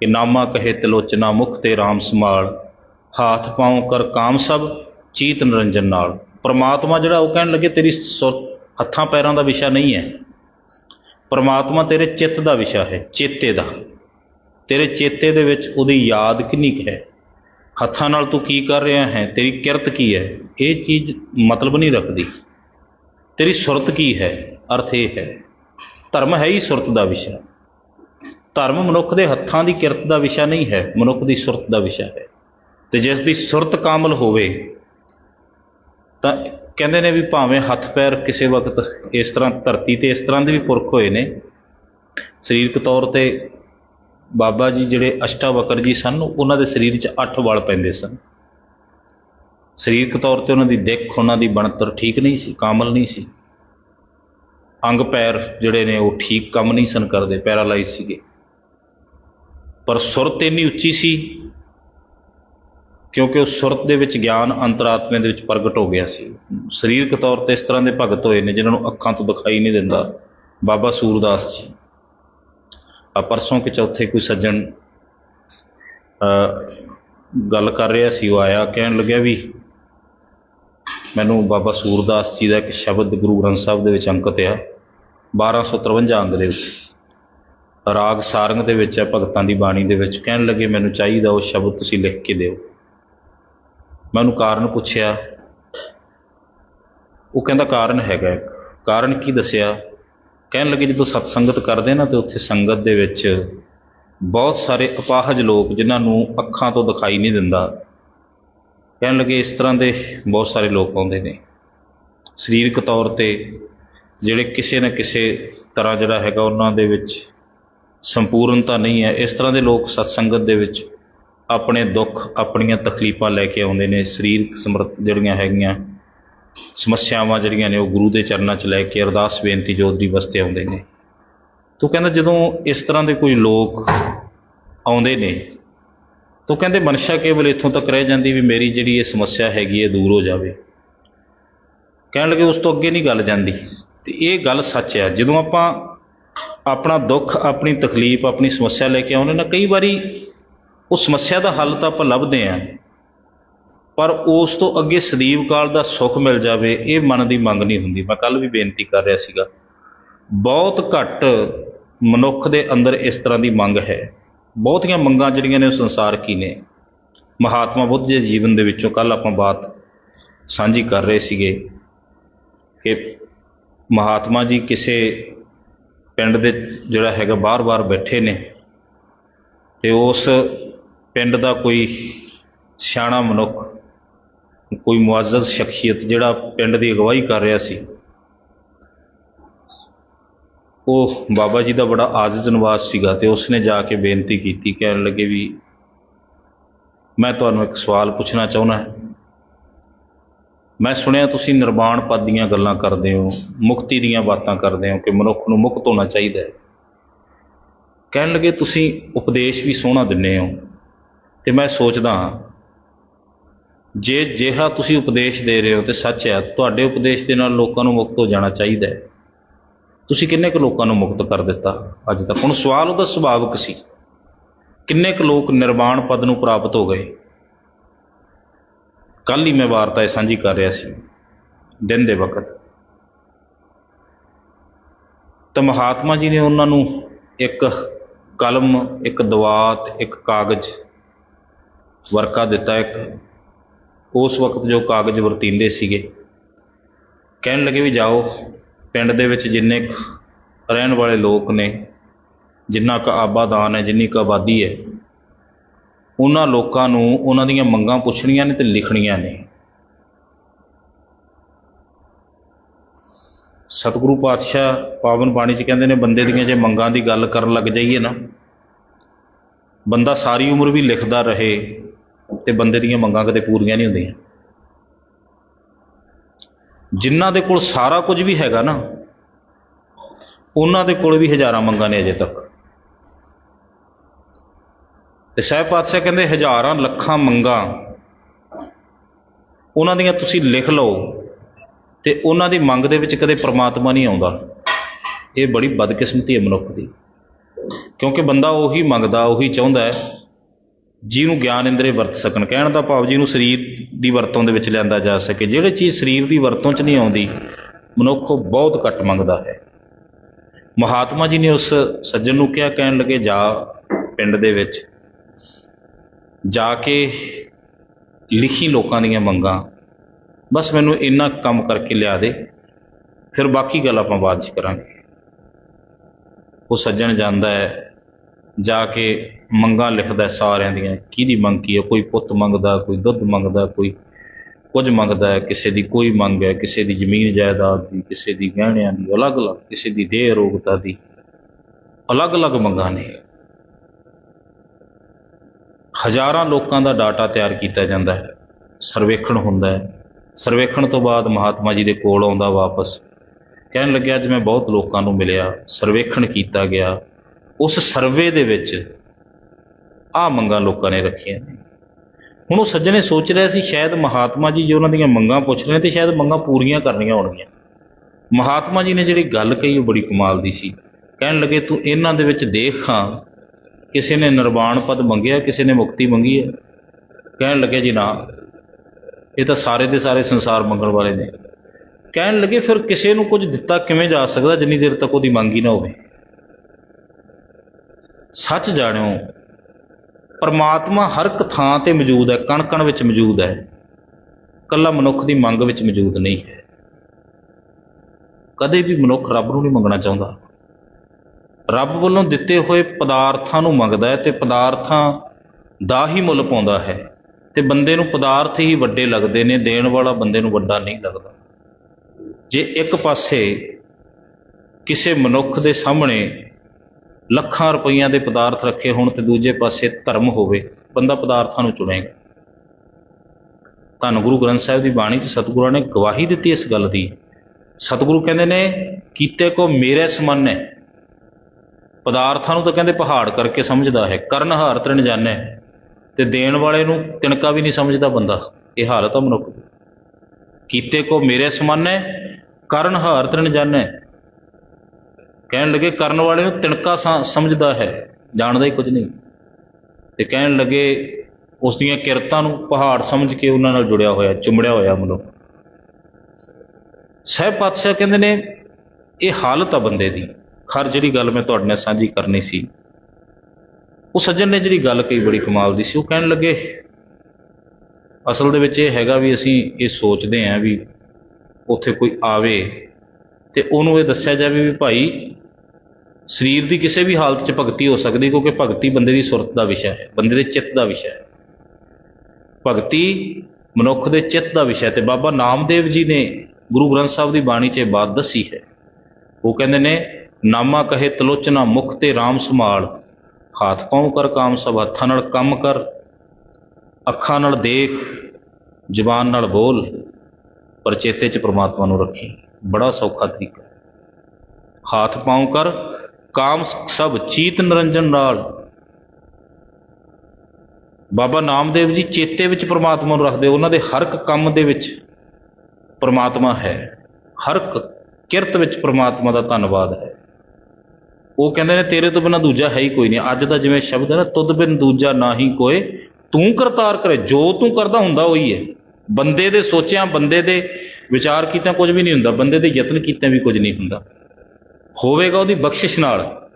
ਕਿ ਨਾਮਾ ਕਹੇ ਤਿਲੋਚਨਾ, ਮੁਖ ਤੇ RAM ਸੰਭਾਲ, ਹਾਥ ਪਾਉ ਕਰ ਕਾਮ ਸਭ, ਚੀਤ ਨਿਰੰਜਨ ਨਾਲ। ਪਰਮਾਤਮਾ ਜਿਹੜਾ ਉਹ ਕਹਿਣ ਲੱਗੇ, ਤੇਰੀ ਸੁਰ ਹੱਥਾਂ ਪੈਰਾਂ ਦਾ ਵਿਸ਼ਾ ਨਹੀਂ ਹੈ। ਪਰਮਾਤਮਾ ਤੇਰੇ ਚਿੱਤ ਦਾ ਵਿਸ਼ਾ ਹੈ, ਚੇਤੇ ਦਾ। ਤੇਰੇ ਚੇਤੇ ਦੇ ਵਿੱਚ ਉਹਦੀ ਯਾਦ ਕਿੰਨੀ ਕੁ ਹੈ? ਹੱਥਾਂ ਨਾਲ ਤੂੰ ਕੀ ਕਰ ਰਿਹਾ ਹੈ? ਤੇਰੀ ਕਿਰਤ ਕੀ ਹੈ? ਇਹ ਚੀਜ਼ ਮਤਲਬ ਨਹੀਂ ਰੱਖਦੀ। ਤੇਰੀ ਸੁਰਤ ਕੀ ਹੈ? ਅਰਥ ਇਹ ਹੈ, ਧਰਮ ਹੈ ਹੀ ਸੁਰਤ ਦਾ ਵਿਸ਼ਾ। ਧਰਮ ਮਨੁੱਖ ਦੇ ਹੱਥਾਂ ਦੀ ਕਿਰਤ ਦਾ ਵਿਸ਼ਾ ਨਹੀਂ ਹੈ, ਮਨੁੱਖ ਦੀ ਸੁਰਤ ਦਾ ਵਿਸ਼ਾ ਹੈ। ਤੇ ਜਿਸ ਦੀ ਸੁਰਤ ਕਾਮਲ ਹੋਵੇ, ਤਾਂ ਕਹਿੰਦੇ ਨੇ ਵੀ ਭਾਵੇਂ ਹੱਥ ਪੈਰ ਕਿਸੇ ਵਕਤ ਇਸ ਤਰ੍ਹਾਂ ਧਰਤੀ ਤੇ ਇਸ ਤਰ੍ਹਾਂ ਦੇ ਵੀ ਪੁਰਖ ਹੋਏ ਨੇ, ਸਰੀਰਕ ਤੌਰ ਤੇ ਬਾਬਾ ਜੀ ਜਿਹੜੇ ਅਸ਼ਟਾਵਕਰ ਜੀ ਸਨ, ਉਹਨਾਂ ਦੇ ਸਰੀਰ 'ਚ ਅੱਠ ਵਾਲ ਪੈਂਦੇ ਸਨ। ਸਰੀਰਕ ਤੌਰ ਤੇ ਉਹਨਾਂ ਦੀ ਦਿੱਖ, ਉਹਨਾਂ ਦੀ ਬਣਤਰ ਠੀਕ ਨਹੀਂ ਸੀ, ਕਾਮਲ ਨਹੀਂ ਸੀ। ਅੰਗ ਪੈਰ ਜਿਹੜੇ ਨੇ, ਉਹ ਠੀਕ ਕੰਮ ਨਹੀਂ ਸਨ ਕਰਦੇ, ਪੈਰਾਲਾਈਜ਼ ਸੀਗੇ। ਪਰ ਸੁਰਤ ਇੰਨੀ ਉੱਚੀ ਸੀ, ਕਿਉਂਕਿ ਉਹ ਸੁਰਤ ਦੇ ਵਿੱਚ ਗਿਆਨ ਅੰਤਰਾਤਮੇ ਦੇ ਵਿੱਚ ਪ੍ਰਗਟ ਹੋ ਗਿਆ ਸੀ। ਸਰੀਰਕ ਤੌਰ ਤੇ ਇਸ ਤਰ੍ਹਾਂ ਦੇ ਭਗਤ ਹੋਏ ਨੇ, ਜਿਨ੍ਹਾਂ ਨੂੰ ਅੱਖਾਂ ਤੋਂ ਦਿਖਾਈ ਨਹੀਂ ਦਿੰਦਾ, ਬਾਬਾ ਸੂਰਦਾਸ ਜੀ। ਆ ਪਰਸੋਂ ਕਿ ਚੌਥੇ ਕੋਈ ਸੱਜਣ ਗੱਲ ਕਰ ਰਿਹਾ ਸੀ, ਉਹ ਆਇਆ, ਕਹਿਣ ਲੱਗਿਆ ਵੀ ਮੈਨੂੰ ਬਾਬਾ ਸੂਰਦਾਸ ਜੀ ਦਾ ਇੱਕ ਸ਼ਬਦ ਗੁਰੂ ਗ੍ਰੰਥ ਸਾਹਿਬ ਦੇ ਵਿੱਚ ਅੰਕਿਤ ਆ 1253 ਅੰਗ ਦੇ ਵਿੱਚ ਰਾਗ ਸਾਰੰਗ ਦੇ ਵਿੱਚ ਹੈ, ਭਗਤਾਂ ਦੀ ਬਾਣੀ ਦੇ ਵਿੱਚ। ਕਹਿਣ ਲੱਗੇ, ਮੈਨੂੰ ਚਾਹੀਦਾ ਉਹ ਸ਼ਬਦ ਤੁਸੀਂ ਲਿਖ ਕੇ ਦਿਓ। ਮੈਂ ਉਹਨੂੰ ਕਾਰਨ ਪੁੱਛਿਆ। ਉਹ ਕਹਿੰਦਾ, ਕਾਰਨ ਹੈਗਾ ਕਾਰਨ ਕੀ ਦੱਸਿਆ? ਕਹਿਣ ਲੱਗੇ ਜਦੋਂ ਸਤਸੰਗਤ ਕਰਦੇ ਨਾ ਤੇ ਉੱਥੇ ਸੰਗਤ ਦੇ ਵਿੱਚ ਬਹੁਤ ਸਾਰੇ ਅਪਾਹਜ ਲੋਕ ਜਿਨ੍ਹਾਂ ਨੂੰ ਅੱਖਾਂ ਤੋਂ ਦਿਖਾਈ ਨਹੀਂ ਦਿੰਦਾ। ਕਹਿਣ ਲੱਗੇ ਇਸ ਤਰ੍ਹਾਂ ਦੇ ਬਹੁਤ ਸਾਰੇ ਲੋਕ ਆਉਂਦੇ ਨੇ। ਸਰੀਰਕ ਤੌਰ ਤੇ ਜਿਹੜੇ ਕਿਸੇ ਨਾ ਕਿਸੇ ਤਰ੍ਹਾਂ ਜਿਹੜਾ ਹੈਗਾ ਉਹਨਾਂ ਦੇ ਵਿੱਚ ਸੰਪੂਰਨਤਾ ਨਹੀਂ ਹੈ। ਇਸ ਤਰ੍ਹਾਂ ਦੇ ਲੋਕ ਸਤਸੰਗਤ ਦੇ ਵਿੱਚ ਆਪਣੇ ਦੁੱਖ, ਆਪਣੀਆਂ ਤਕਲੀਫਾਂ ਲੈ ਕੇ ਆਉਂਦੇ ਨੇ। ਸਰੀਰਕ ਸਮਰਥ ਜਿਹੜੀਆਂ ਹੈਗੀਆਂ ਸਮੱਸਿਆਵਾਂ ਜਿਹੜੀਆਂ ਨੇ ਉਹ ਗੁਰੂ ਦੇ ਚਰਨਾਂ 'ਚ ਲੈ ਕੇ ਅਰਦਾਸ ਬੇਨਤੀ ਜੋਤ ਦੀ ਵਸਤੇ ਆਉਂਦੇ ਨੇ। ਤੋ ਕਹਿੰਦਾ ਜਦੋਂ ਇਸ ਤਰ੍ਹਾਂ ਦੇ ਕੋਈ ਲੋਕ ਆਉਂਦੇ ਨੇ, ਤੋ ਕਹਿੰਦੇ ਮਨਸ਼ਾ ਕੇਵਲ ਇੱਥੋਂ ਤੱਕ ਰਹਿ ਜਾਂਦੀ ਵੀ ਮੇਰੀ ਜਿਹੜੀ ਇਹ ਸਮੱਸਿਆ ਹੈਗੀ ਇਹ ਦੂਰ ਹੋ ਜਾਵੇ। ਕਹਿਣ ਲੱਗੇ ਉਸ ਤੋਂ ਅੱਗੇ ਨਹੀਂ ਗੱਲ ਜਾਂਦੀ। ਤੇ ਇਹ ਗੱਲ ਸੱਚ ਹੈ ਜਦੋਂ ਆਪਾਂ ਆਪਣਾ ਦੁੱਖ, ਆਪਣੀ ਤਕਲੀਫ, ਆਪਣੀ ਸਮੱਸਿਆ ਲੈ ਕੇ ਆਉਂਦੇ ਨਾ, ਕਈ ਵਾਰੀ ਉਹ ਸਮੱਸਿਆ ਦਾ ਹੱਲ ਤਾਂ ਆਪਾਂ ਲੱਭਦੇ ਆਂ ਪਰ ਉਸ ਤੋਂ ਅੱਗੇ ਸਦੀਵ ਕਾਲ ਦਾ ਸੁੱਖ ਮਿਲ ਜਾਵੇ, ਇਹ ਮਨ ਦੀ ਮੰਗ ਨਹੀਂ ਹੁੰਦੀ। ਮੈਂ ਕੱਲ ਵੀ ਬੇਨਤੀ ਕਰ ਰਿਹਾ ਸੀਗਾ। ਬਹੁਤ ਘੱਟ ਮਨੁੱਖ ਦੇ ਅੰਦਰ ਇਸ ਤਰ੍ਹਾਂ ਦੀ ਮੰਗ ਹੈ। ਬਹੁਤੀਆਂ ਮੰਗਾਂ ਜਿਹੜੀਆਂ ਨੇ ਉਹ ਸੰਸਾਰ ਕੀ ਨੇ। ਮਹਾਤਮਾ ਬੁੱਧ ਦੇ ਜੀਵਨ ਦੇ ਵਿੱਚੋਂ ਕੱਲ ਆਪਾਂ ਬਾਤ ਸਾਂਝੀ ਕਰ ਰਹੇ ਸੀਗੇ ਕਿ ਮਹਾਤਮਾ ਜੀ ਕਿਸੇ ਪਿੰਡ ਦੇ ਜਿਹੜਾ ਹੈਗਾ ਬਾਰ-ਬਾਰ ਬੈਠੇ ਨੇ ਤੇ ਉਸ ਪਿੰਡ ਦਾ ਕੋਈ ਸਿਆਣਾ ਮਨੁੱਖ ਕੋਈ ਮੁਆਜ਼ਜ਼ ਸ਼ਖਸੀਅਤ ਜਿਹੜਾ ਪਿੰਡ ਦੀ ਅਗਵਾਈ ਕਰ ਰਿਹਾ ਸੀ। ਉਹ ਬਾਬਾ ਜੀ ਦਾ ਬੜਾ ਆਜ਼ਿਜ਼ ਨਵਾਜ਼ ਸੀਗਾ ਤੇ ਉਸਨੇ ਜਾ ਕੇ ਬੇਨਤੀ ਕੀਤੀ, ਕਹਿਣ ਲੱਗੇ ਵੀ ਮੈਂ ਤੁਹਾਨੂੰ ਇੱਕ ਸਵਾਲ ਪੁੱਛਣਾ ਚਾਹੁੰਦਾ ਮੈਂ ਸੁਣਿਆ ਤੁਸੀਂ ਨਿਰਵਾਣ ਪਦ ਦੀਆਂ ਗੱਲਾਂ ਕਰਦੇ ਹੋ, ਮੁਕਤੀ ਦੀਆਂ ਬਾਤਾਂ ਕਰਦੇ ਹੋ ਕਿ ਮਨੁੱਖ ਨੂੰ ਮੁਕਤ ਹੋਣਾ ਚਾਹੀਦਾ ਹੈ। ਕਹਿਣ ਲੱਗੇ ਤੁਸੀਂ ਉਪਦੇਸ਼ ਵੀ ਸੋਹਣਾ ਦਿੰਦੇ ਹੋ ਤੇ ਮੈਂ ਸੋਚਦਾ ਹਾਂ ਜੇ ਜਿਹਾ ਤੁਸੀਂ ਉਪਦੇਸ਼ ਦੇ ਰਹੇ ਹੋ ਤੇ ਸੱਚ ਹੈ, ਤੁਹਾਡੇ ਉਪਦੇਸ਼ ਦੇ ਨਾਲ ਲੋਕਾਂ ਨੂੰ ਮੁਕਤ ਹੋ ਜਾਣਾ ਚਾਹੀਦਾ ਹੈ। ਤੁਸੀਂ ਕਿੰਨੇ ਕੁ ਲੋਕਾਂ ਨੂੰ ਮੁਕਤ ਕਰ ਦਿੱਤਾ? ਅੱਜ ਤੱਕ ਹੁਣ ਸਵਾਲ ਉਹਦਾ ਸੁਭਾਵਿਕ ਸੀ। ਕਿੰਨੇ ਕੁ ਲੋਕ ਨਿਰਵਾਣ ਪਦ ਨੂੰ ਪ੍ਰਾਪਤ ਹੋ ਗਏ? ਕੱਲ ਹੀ ਮੈਂ ਵਾਰਤਾ ਇਹ ਸਾਂਝੀ ਕਰ ਰਿਹਾ ਸੀ। ਦਿਨ ਦੇ ਵਕਤ। ਤਾਂ ਮਹਾਤਮਾ ਜੀ ਨੇ ਉਹਨਾਂ ਨੂੰ ਇੱਕ ਕਲਮ, ਇੱਕ ਦਵਾਤ, ਇੱਕ ਕਾਗਜ਼ ਵਰਕਾ ਦਿੱਤਾ, ਇੱਕ ਉਸ ਵਕਤ ਜੋ ਕਾਗਜ਼ ਵਰਤੀਂਦੇ ਸੀਗੇ। ਕਹਿਣ ਲੱਗੇ ਵੀ ਜਾਓ, ਪਿੰਡ ਦੇ ਵਿੱਚ ਜਿੰਨੇ ਕੁ ਰਹਿਣ ਵਾਲੇ ਲੋਕ ਨੇ, ਜਿੰਨਾ ਕੁ ਆਬਾਦਾਨ ਹੈ, ਜਿੰਨੀ ਕੁ ਆਬਾਦੀ ਹੈ, ਉਹਨਾਂ ਲੋਕਾਂ ਨੂੰ ਉਹਨਾਂ ਦੀਆਂ ਮੰਗਾਂ ਪੁੱਛਣੀਆਂ ਨੇ ਤੇ ਲਿਖਣੀਆਂ ਨੇ। ਸਤਿਗੁਰੂ ਪਾਤਸ਼ਾਹ ਪਾਵਨ ਬਾਣੀ 'ਚ ਕਹਿੰਦੇ ਨੇ, ਬੰਦੇ ਦੀਆਂ ਜੇ ਮੰਗਾਂ ਦੀ ਗੱਲ ਕਰਨ ਲੱਗ ਜਾਈਏ ਨਾ, ਬੰਦਾ ਸਾਰੀ ਉਮਰ ਵੀ ਲਿਖਦਾ ਰਹੇ ਤੇ ਬੰਦੇ ਦੀਆਂ ਮੰਗਾਂ ਕਦੇ ਪੂਰੀਆਂ ਨਹੀਂ ਹੁੰਦੀਆਂ। ਜਿਨ੍ਹਾਂ ਦੇ ਕੋਲ ਸਾਰਾ ਕੁਝ ਵੀ ਹੈਗਾ ਨਾ, ਉਹਨਾਂ ਦੇ ਕੋਲ ਵੀ ਹਜ਼ਾਰਾਂ ਮੰਗਾਂ ਨੇ ਅਜੇ ਤੱਕ। ਤੇ ਸਾਹਿਬ ਪਾਤਸ਼ਾਹ ਕਹਿੰਦੇ, ਹਜ਼ਾਰਾਂ ਲੱਖਾਂ ਮੰਗਾਂ, ਉਹਨਾਂ ਦੀਆਂ ਤੁਸੀਂ ਲਿਖ ਲਓ, ਤੇ ਉਹਨਾਂ ਦੀ ਮੰਗ ਦੇ ਵਿੱਚ ਕਦੇ ਪ੍ਰਮਾਤਮਾ ਨਹੀਂ ਆਉਂਦਾ। ਇਹ ਬੜੀ ਬਦਕਿਸਮਤੀ ਹੈ ਮਨੁੱਖ ਦੀ। ਕਿਉਂਕਿ ਬੰਦਾ ਉਹੀ ਮੰਗਦਾ, ਉਹੀ ਚਾਹੁੰਦਾ ਹੈ ਜਿਹਨੂੰ ਗਿਆਨ ਇੰਦਰੇ ਵਰਤ ਸਕਣ। ਕਹਿਣ ਦਾ ਭਾਵ ਜਿਹਨੂੰ ਸਰੀਰ ਦੀ ਵਰਤੋਂ ਦੇ ਵਿੱਚ ਲਿਆਂਦਾ ਜਾ ਸਕੇ। ਜਿਹੜੇ ਚੀਜ਼ ਸਰੀਰ ਦੀ ਵਰਤੋਂ 'ਚ ਨਹੀਂ ਆਉਂਦੀ, ਮਨੁੱਖ ਉਹ ਬਹੁਤ ਘੱਟ ਮੰਗਦਾ ਹੈ। ਮਹਾਤਮਾ ਜੀ ਨੇ ਉਸ ਸੱਜਣ ਨੂੰ ਕਿਹਾ, ਕਹਿਣ ਲੱਗੇ, ਜਾ ਪਿੰਡ ਦੇ ਵਿੱਚ। ਜਾ ਕੇ ਲਿਖੀ ਲੋਕਾਂ ਦੀਆਂ ਮੰਗਾਂ। ਬਸ ਮੈਨੂੰ ਇੰਨਾ ਕੰਮ ਕਰਕੇ ਲਿਆ ਦੇ। ਫਿਰ ਬਾਕੀ ਗੱਲ ਆਪਾਂ ਬਾਅਦ 'ਚ ਕਰਾਂਗੇ। ਉਹ ਸੱਜਣ ਜਾਂਦਾ ਹੈ। ਜਾ ਕੇ ਮੰਗਾਂ ਲਿਖਦਾ ਸਾਰਿਆਂ ਦੀਆਂ, ਕਿਹਦੀ ਮੰਗ ਕੀ ਹੈ? ਕੋਈ ਪੁੱਤ ਮੰਗਦਾ, ਕੋਈ ਦੁੱਧ ਮੰਗਦਾ, ਕੋਈ ਕੁਝ ਮੰਗਦਾ ਹੈ, ਕਿਸੇ ਦੀ ਕੋਈ ਮੰਗ ਹੈ, ਕਿਸੇ ਦੀ ਜ਼ਮੀਨ ਜਾਇਦਾਦ ਦੀ, ਕਿਸੇ ਦੀ ਗਹਿਣਿਆਂ ਦੀ, ਅਲੱਗ-ਅਲੱਗ, ਕਿਸੇ ਦੀ ਦੇਹ ਰੋਗਤਾ ਦੀ, ਅਲੱਗ-ਅਲੱਗ ਮੰਗਾਂ ਨੇ। ਹਜ਼ਾਰਾਂ ਲੋਕਾਂ ਦਾ ਡਾਟਾ ਤਿਆਰ ਕੀਤਾ ਜਾਂਦਾ ਹੈ, ਸਰਵੇਖਣ ਹੁੰਦਾ ਹੈ। ਸਰਵੇਖਣ ਤੋਂ ਬਾਅਦ ਮਹਾਤਮਾ ਜੀ ਦੇ ਕੋਲ ਆਉਂਦਾ ਵਾਪਸ। ਕਹਿਣ ਲੱਗਿਆ, ਅੱਜ ਮੈਂ ਬਹੁਤ ਲੋਕਾਂ ਨੂੰ ਮਿਲਿਆ, ਸਰਵੇਖਣ ਕੀਤਾ ਗਿਆ ਉਸ ਸਰਵੇ ਦੇ ਵਿੱਚ ਆ ਮੰਗਾਂ ਲੋਕਾਂ ਨੇ ਰੱਖੀਆਂ ਨੇ। ਹੁਣ ਉਹ ਸੱਜਣੇ ਸੋਚ ਰਿਹਾ ਸੀ, ਸ਼ਾਇਦ ਮਹਾਤਮਾ ਜੀ ਜੋ ਉਹਨਾਂ ਦੀਆਂ ਮੰਗਾਂ ਪੁੱਛ ਰਹੇ ਨੇ ਤੇ ਸ਼ਾਇਦ ਮੰਗਾਂ ਪੂਰੀਆਂ ਕਰਨੀਆਂ ਹੋਣਗੀਆਂ। ਮਹਾਤਮਾ ਜੀ ਨੇ ਜਿਹੜੀ ਗੱਲ ਕਹੀ ਉਹ ਬੜੀ ਕਮਾਲ ਦੀ ਸੀ। ਕਹਿਣ ਲੱਗੇ, ਤੂੰ ਇਹਨਾਂ ਦੇ ਵਿੱਚ ਦੇਖ ਹਾਂ, ਕਿਸੇ ਨੇ ਨਿਰਵਾਣ ਪਦ ਮੰਗਿਆ, ਕਿਸੇ ਨੇ ਮੁਕਤੀ ਮੰਗੀ ਹੈ। ਕਹਿਣ ਲੱਗੇ, ਜੀ ਨਾ, ਇਹ ਤਾਂ ਸਾਰੇ ਦੇ ਸਾਰੇ ਸੰਸਾਰ ਮੰਗਣ ਵਾਲੇ ਨੇ। ਕਹਿਣ ਲੱਗੇ, ਫਿਰ ਕਿਸੇ ਨੂੰ ਕੁਝ ਦਿੱਤਾ ਕਿਵੇਂ ਜਾ ਸਕਦਾ, ਜਿੰਨੀ ਦੇਰ ਤੱਕ ਉਹਦੀ ਮੰਗ ਹੀ ਨਾ ਹੋਵੇ? ਸੱਚ ਜਾਣਿਓ, ਪਰਮਾਤਮਾ ਹਰ ਇੱਕ ਥਾਂ ਤੇ ਮੌਜੂਦ ਹੈ ਕਣ ਕਣ ਵਿੱਚ ਮੌਜੂਦ ਹੈ। ਕੱਲਾ ਮਨੁੱਖ ਦੀ ਮੰਗ ਵਿੱਚ ਮੌਜੂਦ ਨਹੀਂ ਹੈ। ਕਦੇ ਵੀ ਮਨੁੱਖ ਰੱਬ ਨੂੰ ਨਹੀਂ ਮੰਗਣਾ ਚਾਹੁੰਦਾ। ਰੱਬ ਵੱਲੋਂ ਦਿੱਤੇ ਹੋਏ ਪਦਾਰਥਾਂ ਨੂੰ ਮੰਗਦਾ ਹੈ ਤੇ ਪਦਾਰਥਾਂ ਦਾ ਹੀ ਮੁੱਲ ਪਾਉਂਦਾ ਹੈ ਤੇ ਬੰਦੇ ਨੂੰ ਪਦਾਰਥ ਹੀ ਵੱਡੇ ਲੱਗਦੇ ਨੇ, ਦੇਣ ਵਾਲਾ ਬੰਦੇ ਨੂੰ ਵੱਡਾ ਨਹੀਂ ਲੱਗਦਾ। ਜੇ ਇੱਕ ਪਾਸੇ ਕਿਸੇ ਮਨੁੱਖ ਦੇ ਸਾਹਮਣੇ ਲੱਖਾਂ ਰੁਪਈਆਂ ਦੇ ਪਦਾਰਥ ਰੱਖੇ ਹੋਣ ਤੇ ਦੂਜੇ ਪਾਸੇ ਧਰਮ ਹੋਵੇ, ਬੰਦਾ ਪਦਾਰਥਾਂ ਨੂੰ ਚੁਣੇਗਾ। ਧੰਨ ਗੁਰੂ ਗ੍ਰੰਥ ਸਾਹਿਬ ਦੀ ਬਾਣੀ 'ਚ ਸਤਿਗੁਰਾਂ ਨੇ ਗਵਾਹੀ ਦਿੱਤੀ ਇਸ ਗੱਲ ਦੀ। ਸਤਿਗੁਰੂ ਕਹਿੰਦੇ ਨੇ, ਕੀਤੇ ਕੋ ਮੇਰੇ ਸਮਾਨ ਹੈ। ਪਦਾਰਥਾਂ ਨੂੰ ਤਾਂ ਕਹਿੰਦੇ ਪਹਾੜ ਕਰਕੇ ਸਮਝਦਾ ਹੈ, ਕਰਨ ਹਾਰ ਤ੍ਰਿਣ ਜਾਣੈ। ਤੇ ਦੇਣ ਵਾਲੇ ਨੂੰ ਤਿਣਕਾ ਵੀ ਨਹੀਂ ਸਮਝਦਾ ਬੰਦਾ। ਇਹ ਹਾਲਤ ਆ ਮਨੁੱਖ ਦੀ। ਕੀਤੇ ਕੋ ਮੇਰੇ ਸਮਾਨ ਹੈ, ਕਰਨ ਹਾਰ ਤ੍ਰਿਣ ਜਾਣੈ। ਕਹਿਣ ਲੱਗੇ, ਕਰਨ ਵਾਲੇ ਨੂੰ ਤਿਣਕਾ ਸਾ- ਸਮਝਦਾ ਹੈ, ਜਾਣਦਾ ਹੀ ਕੁਝ ਨਹੀਂ। ਤੇ ਕਹਿਣ ਲੱਗੇ, ਉਸ ਦੀਆਂ ਕਿਰਤਾਂ ਨੂੰ ਪਹਾੜ ਸਮਝ ਕੇ ਉਹਨਾਂ ਨਾਲ ਜੁੜਿਆ ਹੋਇਆ, ਚੁੰਮੜਿਆ ਹੋਇਆ ਮਨੁੱਖ। ਸਹਿਬ ਪਾਤਸ਼ਾਹ ਕਹਿੰਦੇ ਨੇ, ਇਹ ਹਾਲਤ ਆ ਬੰਦੇ ਦੀ। ਖਰ ਜਿਹੜੀ ਗੱਲ ਮੈਂ ਤੁਹਾਡੇ ਨਾਲ ਸਾਂਝੀ ਕਰਨੀ ਸੀ, ਉਹ ਸੱਜਣ ਨੇ ਜਿਹੜੀ ਗੱਲ ਕਹੀ ਬੜੀ ਕਮਾਲ ਦੀ ਸੀ। ਉਹ ਕਹਿਣ ਲੱਗੇ, ਅਸਲ ਦੇ ਵਿੱਚ ਇਹ ਹੈਗਾ ਵੀ ਅਸੀਂ ਇਹ ਸੋਚਦੇ ਆਂ ਵੀ ਉੱਥੇ ਕੋਈ ਆਵੇ ਤੇ ਉਹਨੂੰ ਇਹ ਦੱਸਿਆ ਜਾਵੇ ਵੀ ਭਾਈ ਸਰੀਰ ਦੀ ਕਿਸੇ ਵੀ ਹਾਲਤ 'ਚ ਭਗਤੀ ਹੋ ਸਕਦੀ ਕਿਉਂਕਿ ਭਗਤੀ ਬੰਦੇ ਦੀ ਸੁਰਤ ਦਾ ਵਿਸ਼ਾ ਹੈ, ਬੰਦੇ ਦੇ ਚਿੱਤ ਦਾ ਵਿਸ਼ਾ ਹੈ। ਭਗਤੀ ਮਨੁੱਖ ਦੇ ਚਿੱਤ ਦਾ ਵਿਸ਼ਾ ਹੈ ਤੇ ਬਾਬਾ ਨਾਮਦੇਵ ਜੀ ਨੇ ਗੁਰੂ ਗ੍ਰੰਥ ਸਾਹਿਬ ਦੀ ਬਾਣੀ 'ਚ ਇਹ ਬਾਤ ਦੱਸੀ ਹੈ। ਉਹ ਕਹਿੰਦੇ ਨੇ, ਨਾਮਾ ਕਹੇ ਤਲੋਚਨਾ ਮੁਖ ਤੇ RAM ਸੰਭਾਲ, ਹੱਥ ਪਾਉ ਕਰ ਕਾਮ ਸਭ, ਹੱਥਾਂ ਨਾਲ ਕੰਮ ਕਰ, ਅੱਖਾਂ ਨਾਲ ਦੇਖ, ਜ਼ੁਬਾਨ ਨਾਲ ਬੋਲ, ਪਰ ਚੇਤੇ 'ਚ ਪ੍ਰਮਾਤਮਾ ਨੂੰ ਰੱਖੀ। ਬੜਾ ਸੌਖਾ ਤਰੀਕਾ ਹੈ। ਹੱਥ ਪਾਉ ਕਰ, ਕਾਮ ਸਭ ਚੀਤ ਨਿਰੰਜਨ ਨਾਲ। ਬਾਬਾ ਨਾਮਦੇਵ ਜੀ ਚੇਤੇ ਵਿੱਚ ਪ੍ਰਮਾਤਮਾ ਨੂੰ ਰੱਖਦੇ ਉਹਨਾਂ ਦੇ ਹਰ ਇੱਕ ਕੰਮ ਦੇ ਵਿੱਚ ਪ੍ਰਮਾਤਮਾ ਹੈ। ਹਰ ਇੱਕ ਕਿਰਤ ਵਿੱਚ ਪ੍ਰਮਾਤਮਾ ਦਾ ਧੰਨਵਾਦ ਹੈ। ਉਹ ਕਹਿੰਦੇ ਨੇ, ਤੇਰੇ ਤੋਂ ਬਿਨਾ ਦੂਜਾ ਹੈ ਹੀ ਕੋਈ ਨਹੀਂ। ਅੱਜ ਦਾ ਜਿਵੇਂ ਸ਼ਬਦ ਹੈ ਨਾ, ਤੁਧ ਬਿਨ ਦੂਜਾ ਨਾ ਹੀ ਕੋਈ ਤੂੰ ਕਰਤਾਰ ਕਰੇ, ਜੋ ਤੂੰ ਕਰਦਾ ਹੁੰਦਾ ਉਹੀ ਹੈ। ਬੰਦੇ ਦੇ ਸੋਚਿਆ, ਬੰਦੇ ਦੇ ਵਿਚਾਰ ਕੀਤਾ ਕੁਝ ਵੀ ਨਹੀਂ ਹੁੰਦਾ, ਬੰਦੇ ਦੇ ਯਤਨ ਕੀਤਾ ਵੀ ਕੁਝ ਨਹੀਂ ਹੁੰਦਾ। ਹੋਵੇਗਾ ਉਹਦੀ ਬਖਸ਼ਿਸ਼ ਨਾਲ।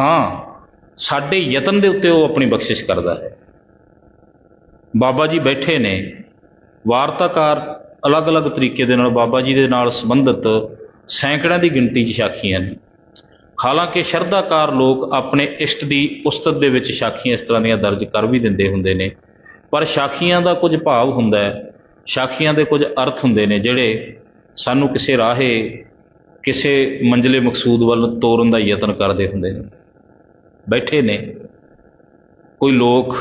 ਹਾਂ, ਸਾਡੇ ਯਤਨ ਦੇ ਉੱਤੇ ਉਹ ਆਪਣੀ ਬਖਸ਼ਿਸ਼ ਕਰਦਾ ਹੈ। ਬਾਬਾ ਜੀ ਬੈਠੇ ਨੇ। ਵਾਰਤਾਕਾਰ ਅਲੱਗ-ਅਲੱਗ ਤਰੀਕੇ ਦੇ ਨਾਲ ਬਾਬਾ ਜੀ ਦੇ ਨਾਲ ਸੰਬੰਧਿਤ ਸੈਂਕੜਿਆਂ ਦੀ ਗਿਣਤੀ 'ਚ ਸਾਖੀਆਂ ਨੇ। ਹਾਲਾਂਕਿ ਸ਼ਰਧਾਕਾਰ ਲੋਕ ਆਪਣੇ ਇਸ਼ਟ ਦੀ ਉਸਤਤ ਦੇ ਵਿੱਚ ਸਾਖੀਆਂ ਇਸ ਤਰ੍ਹਾਂ ਦੀਆਂ ਦਰਜ ਕਰ ਵੀ ਦਿੰਦੇ ਹੁੰਦੇ ਨੇ। ਪਰ ਸਾਖੀਆਂ ਦਾ ਕੁਝ ਭਾਵ ਹੁੰਦਾ ਹੈ ਸਾਖੀਆਂ ਦੇ ਕੁਝ ਅਰਥ ਹੁੰਦੇ ਨੇ ਜਿਹੜੇ ਸਾਨੂੰ ਕਿਸੇ ਰਾਹੇ, ਕਿਸੇ ਮੰਜ਼ਲੇ ਮਕਸੂਦ ਵੱਲ ਤੋਰਨ ਦਾ ਯਤਨ ਕਰਦੇ ਹੁੰਦੇ ਨੇ। ਬੈਠੇ ਨੇ। ਕੋਈ ਲੋਕ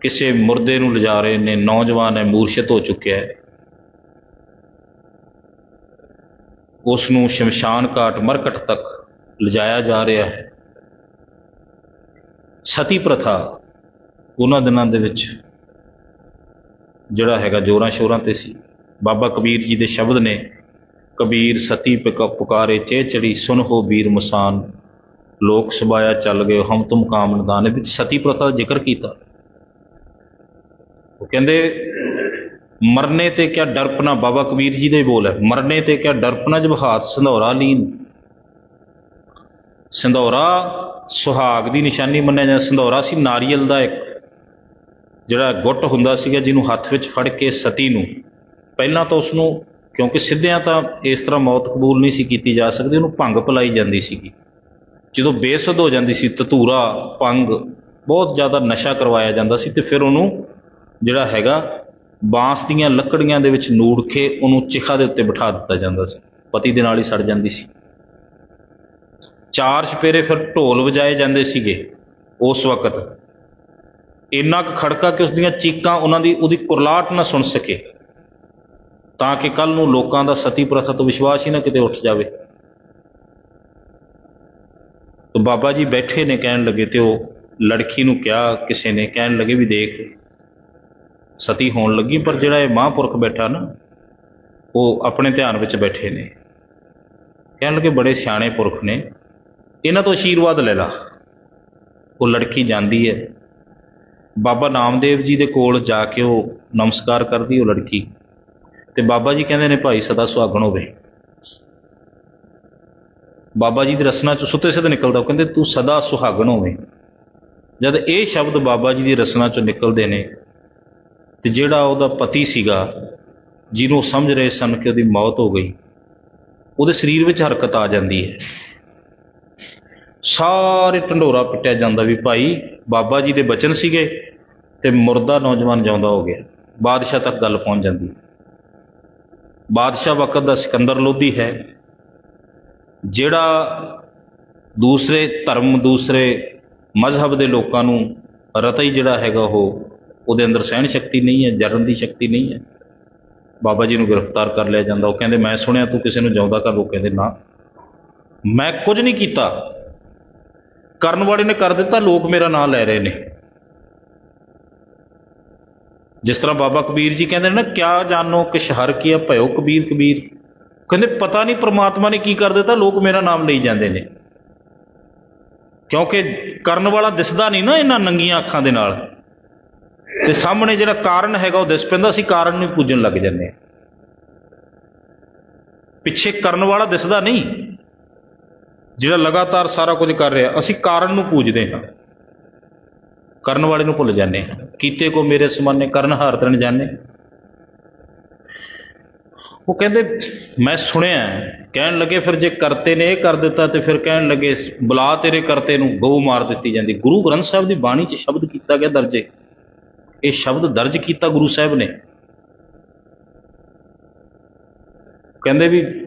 ਕਿਸੇ ਮੁਰਦੇ ਨੂੰ ਲਿਜਾ ਰਹੇ ਨੇ, ਨੌਜਵਾਨ ਹੈ, ਮੂਰਛਿਤ ਹੋ ਚੁੱਕਿਆ ਹੈ। ਉਸ ਨੂੰ ਸ਼ਮਸ਼ਾਨ ਘਾਟ, ਮਰਕਟ ਤੱਕ ਲਿਜਾਇਆ ਜਾ ਰਿਹਾ ਹੈ। ਸਤੀ ਪ੍ਰਥਾ ਉਹਨਾਂ ਦਿਨਾਂ ਦੇ ਵਿੱਚ ਜਿਹੜਾ ਹੈਗਾ ਜੋਰਾਂ ਸ਼ੋਰਾਂ ਤੇ ਸੀ। ਬਾਬਾ ਕਬੀਰ ਜੀ ਦੇ ਸ਼ਬਦ ਨੇ, ਕਬੀਰ ਸਤੀ ਪੁਕਾਰੇ ਚੇ ਚੜੀ, ਸੁਨ ਹੋ ਵੀਰ ਮਸਾਨ। ਲੋਕ ਸਬਾਇਆ ਚੱਲ ਗਏ, ਹਮ ਤੁਮ ਕਾਮਨ ਇਹਦੇ ਵਿੱਚ ਸਤੀ ਪ੍ਰਥਾ ਦਾ ਜ਼ਿਕਰ ਕੀਤਾ। ਉਹ ਕਹਿੰਦੇ, ਮਰਨੇ ਤੇ ਕਿਆ ਡਰਪਨਾ, ਬਾਬਾ ਕਬੀਰ ਜੀ ਦੇ ਬੋਲ ਹੈ। ਮਰਨੇ ਤੇ ਕਿਆ ਡਰਪਨਾ, ਜਬ ਹਾਥ ਸੰਧੌਰਾ ਲੀਨ। ਸੰਧੌਰਾ ਸੁਹਾਗ ਦੀ ਨਿਸ਼ਾਨੀ ਮੰਨਿਆ ਜਾਂਦਾ। ਸੰਧੌਰਾ ਸੀ ਨਾਰੀਅਲ ਦਾ ਇੱਕ ਜਿਹੜਾ ਗੁੱਟ ਹੁੰਦਾ ਸੀਗਾ ਜਿਹਨੂੰ ਹੱਥ ਵਿੱਚ ਫੜ ਕੇ ਸਤੀ ਨੂੰ, ਪਹਿਲਾਂ ਤਾਂ ਉਸ ਨੂੰ ਕਿਉਂਕਿ ਸਿੱਧਿਆਂ ਤਾਂ ਇਸ ਤਰ੍ਹਾਂ ਮੌਤ ਕਬੂਲ ਨਹੀਂ ਸੀ ਕੀਤੀ ਜਾ ਸਕਦੀ, ਉਹਨੂੰ ਭੰਗ ਪਿਲਾਈ ਜਾਂਦੀ ਸੀਗੀ। ਜਦੋਂ ਬੇਸੁੱਧ ਹੋ ਜਾਂਦੀ ਸੀ ਤਤੂਰਾ ਭੰਗ, ਬਹੁਤ ਜ਼ਿਆਦਾ ਨਸ਼ਾ ਕਰਵਾਇਆ ਜਾਂਦਾ ਸੀ ਤੇ ਫਿਰ ਉਹਨੂੰ ਜਿਹੜਾ ਹੈਗਾ, ਬਾਂਸ ਦੀਆਂ ਲੱਕੜੀਆਂ ਦੇ ਵਿੱਚ ਨੂੜ ਕੇ ਉਹਨੂੰ ਚਿਖਾ ਦੇ ਉੱਤੇ ਬਿਠਾ ਦਿੱਤਾ ਜਾਂਦਾ ਸੀ, ਪਤੀ ਦੇ ਨਾਲ ਹੀ ਸੜ ਜਾਂਦੀ ਸੀ। ਚਾਰ ਛਪੇਰੇ ਫਿਰ ਢੋਲ ਵਜਾਏ ਜਾਂਦੇ ਸੀਗੇ ਉਸ ਵਕਤ। ਇੰਨਾ ਕੁ ਖੜਕਾ ਕਿ ਉਸ ਦੀਆਂ ਚੀਕਾਂ ਉਹਨਾਂ ਦੀ, ਉਹਦੀ ਕੁਰਲਾਟ ਨਾ ਸੁਣ ਸਕੇ। ਤਾਂ ਕਿ ਕੱਲ ਨੂੰ ਲੋਕਾਂ ਦਾ ਸਤੀ ਪ੍ਰਥਾ ਤੋਂ ਵਿਸ਼ਵਾਸ ਹੀ ਨਾ ਕਿਤੇ ਉੱਠ ਜਾਵੇ। ਤਾਂ ਬਾਬਾ ਜੀ ਬੈਠੇ ਨੇ ਕਹਿਣ ਲੱਗੇ ਤੇ ਉਹ ਲੜਕੀ ਨੂੰ ਕਿਹਾ, ਕਿਸੇ ਨੇ ਕਹਿਣ ਲੱਗੇ ਵੀ ਦੇਖ, ਸਤੀ ਹੋਣ ਲੱਗੀ, ਪਰ ਜਿਹੜਾ ਇਹ ਮਹਾਂਪੁਰਖ ਬੈਠਾ ਨਾ, ਉਹ ਆਪਣੇ ਧਿਆਨ ਵਿੱਚ ਬੈਠੇ ਨੇ। ਕਹਿਣ ਲੱਗੇ ਬੜੇ ਸਿਆਣੇ ਪੁਰਖ ਨੇ, ਇਹਨਾਂ ਤੋਂ ਆਸ਼ੀਰਵਾਦ ਲੈ ਲਾ। ਉਹ ਲੜਕੀ ਜਾਂਦੀ ਹੈ। ਬਾਬਾ ਨਾਮਦੇਵ ਜੀ ਦੇ ਕੋਲ ਜਾ ਕੇ ਉਹ ਨਮਸਕਾਰ ਕਰਦੀ ਉਹ ਲੜਕੀ। ਤੇ ਬਾਬਾ ਜੀ ਕਹਿੰਦੇ ਨੇ, ਭਾਈ, ਸਦਾ ਸੁਹਾਗਣ ਹੋਵੇ। ਬਾਬਾ ਜੀ ਦੀ ਰਸਨਾ ਚ ਸੁੱਤੇ ਸਿੱਧ ਨਿਕਲਦਾ। ਉਹ ਕਹਿੰਦੇ, ਤੂੰ ਸਦਾ ਸੁਹਾਗਣ ਹੋਵੇਂ। ਜਦ ਇਹ ਸ਼ਬਦ ਬਾਬਾ ਜੀ ਦੀ ਰਸਨਾ ਚੋਂ ਨਿਕਲਦੇ ਨੇ, ਤੇ ਜਿਹੜਾ ਉਹਦਾ ਪਤੀ ਸੀਗਾ, ਜਿਹਨੂੰ ਉਹ ਸਮਝ ਰਹੇ ਸਨ ਕਿ ਉਹਦੀ ਮੌਤ ਹੋ ਗਈ, ਉਹਦੇ ਸਰੀਰ ਵਿੱਚ ਹਰਕਤ ਆ ਜਾਂਦੀ ਹੈ। ਸਾਰੇ ਢੰਡੋਰਾ ਪਿੱਟਿਆ ਜਾਂਦਾ ਵੀ ਭਾਈ ਬਾਬਾ ਜੀ ਦੇ ਬਚਨ ਸੀਗੇ ਤੇ ਮੁਰਦਾ ਨੌਜਵਾਨ ਜਿਉਂਦਾ ਹੋ ਗਿਆ। ਬਾਦਸ਼ਾਹ ਤੱਕ ਗੱਲ ਪਹੁੰਚ ਜਾਂਦੀ। ਬਾਦਸ਼ਾਹ ਵਕਤ ਦਾ ਸਿਕੰਦਰ ਲੋਧੀ ਹੈ। ਜਿਹੜਾ ਦੂਸਰੇ ਧਰਮ, ਦੂਸਰੇ ਮਜ਼ਹਬ ਦੇ ਲੋਕਾਂ ਨੂੰ ਰਤਈ ਜਿਹੜਾ ਹੈਗਾ ਉਹ, ਉਹਦੇ ਅੰਦਰ ਸਹਿਣ ਸ਼ਕਤੀ ਨਹੀਂ ਹੈ, ਜਰਨ ਦੀ ਸ਼ਕਤੀ ਨਹੀਂ ਹੈ। ਬਾਬਾ ਜੀ ਨੂੰ ਗ੍ਰਿਫਤਾਰ ਕਰ ਲਿਆ ਜਾਂਦਾ। ਉਹ ਕਹਿੰਦੇ, ਮੈਂ ਸੁਣਿਆ ਤੂੰ ਕਿਸੇ ਨੂੰ ਜਿਉਂਦਾ ਕਰ, ਉਹ ਕਹਿੰਦੇ, ਨਾ। ਮੈਂ ਕੁਝ ਨਹੀਂ ਕੀਤਾ। ਕਰਨ ਵਾਲੇ ਨੇ ਕਰ ਦਿੱਤਾ, ਲੋਕ ਮੇਰਾ ਨਾਮ ਲੈ ਰਹੇ ਨੇ। ਜਿਸ ਤਰ੍ਹਾਂ ਬਾਬਾ ਕਬੀਰ ਜੀ ਕਹਿੰਦੇ ਨੇ ਨਾ, ਕਿਆ ਜਾਣੋ ਕਿ ਹਰ ਕੀ ਆ ਭਇਓ ਕਬੀਰ ਕਬੀਰ। ਕਹਿੰਦੇ ਪਤਾ ਨਹੀਂ ਪ੍ਰਮਾਤਮਾ ਨੇ ਕੀ ਕਰ ਦਿੱਤਾ, ਲੋਕ ਮੇਰਾ ਨਾਮ ਲਈ ਜਾਂਦੇ ਨੇ। ਕਿਉਂਕਿ ਕਰਨ ਵਾਲਾ ਦਿਸਦਾ ਨਹੀਂ ਨਾ ਇਹਨਾਂ ਨੰਗੀਆਂ ਅੱਖਾਂ ਦੇ ਨਾਲ। ਤੇ ਸਾਹਮਣੇ ਜਿਹੜਾ ਕਾਰਨ ਹੈਗਾ, ਉਹ ਦਿਸ ਪੈਂਦਾ, ਅਸੀਂ ਕਾਰਨ ਨੂੰ ਪੂਜਣ ਲੱਗ ਜਾਂਦੇ ਹਾਂ। ਪਿੱਛੇ ਕਰਨ ਵਾਲਾ ਦਿਸਦਾ ਨਹੀਂ। ਜਿਹੜਾ ਲਗਾਤਾਰ ਸਾਰਾ ਕੁਝ ਕਰ ਰਿਹਾ, ਅਸੀਂ ਕਾਰਨ ਨੂੰ ਪੂਜਦੇ ਹਾਂ। ਕਰਨ ਵਾਲੇ ਨੂੰ ਭੁੱਲ ਜਾਂਦੇ ਹਾਂ। ਕੀਤੇ ਕੋ ਮੇਰੇ ਸਮਾਨੇ ਕਰਨ ਹਾਰ ਤਨ ਜਾਣੇ ਉਹ ਕਹਿੰਦੇ, ਮੈਂ ਸੁਣਿਆ ਕਹਿਣ ਲੱਗੇ ਫਿਰ ਜੇ ਕਰਤੇ ਨੇ ਇਹ ਕਰ ਦਿੱਤਾ ਤੇ ਫਿਰ ਕਹਿਣ ਲੱਗੇ, ਬੁਲਾ ਤੇਰੇ ਕਰਤੇ ਨੂੰ, ਗਊ ਮਾਰ ਦਿੱਤੀ ਜਾਂਦੀ। ਗੁਰੂ ਗ੍ਰੰਥ ਸਾਹਿਬ ਦੀ ਬਾਣੀ 'ਚ ਸ਼ਬਦ ਕੀਤਾ ਗਿਆ ਦਰਜੇ। ਇਹ ਸ਼ਬਦ ਦਰਜ ਕੀਤਾ ਗੁਰੂ ਸਾਹਿਬ ਨੇ। ਕਹਿੰਦੇ ਵੀ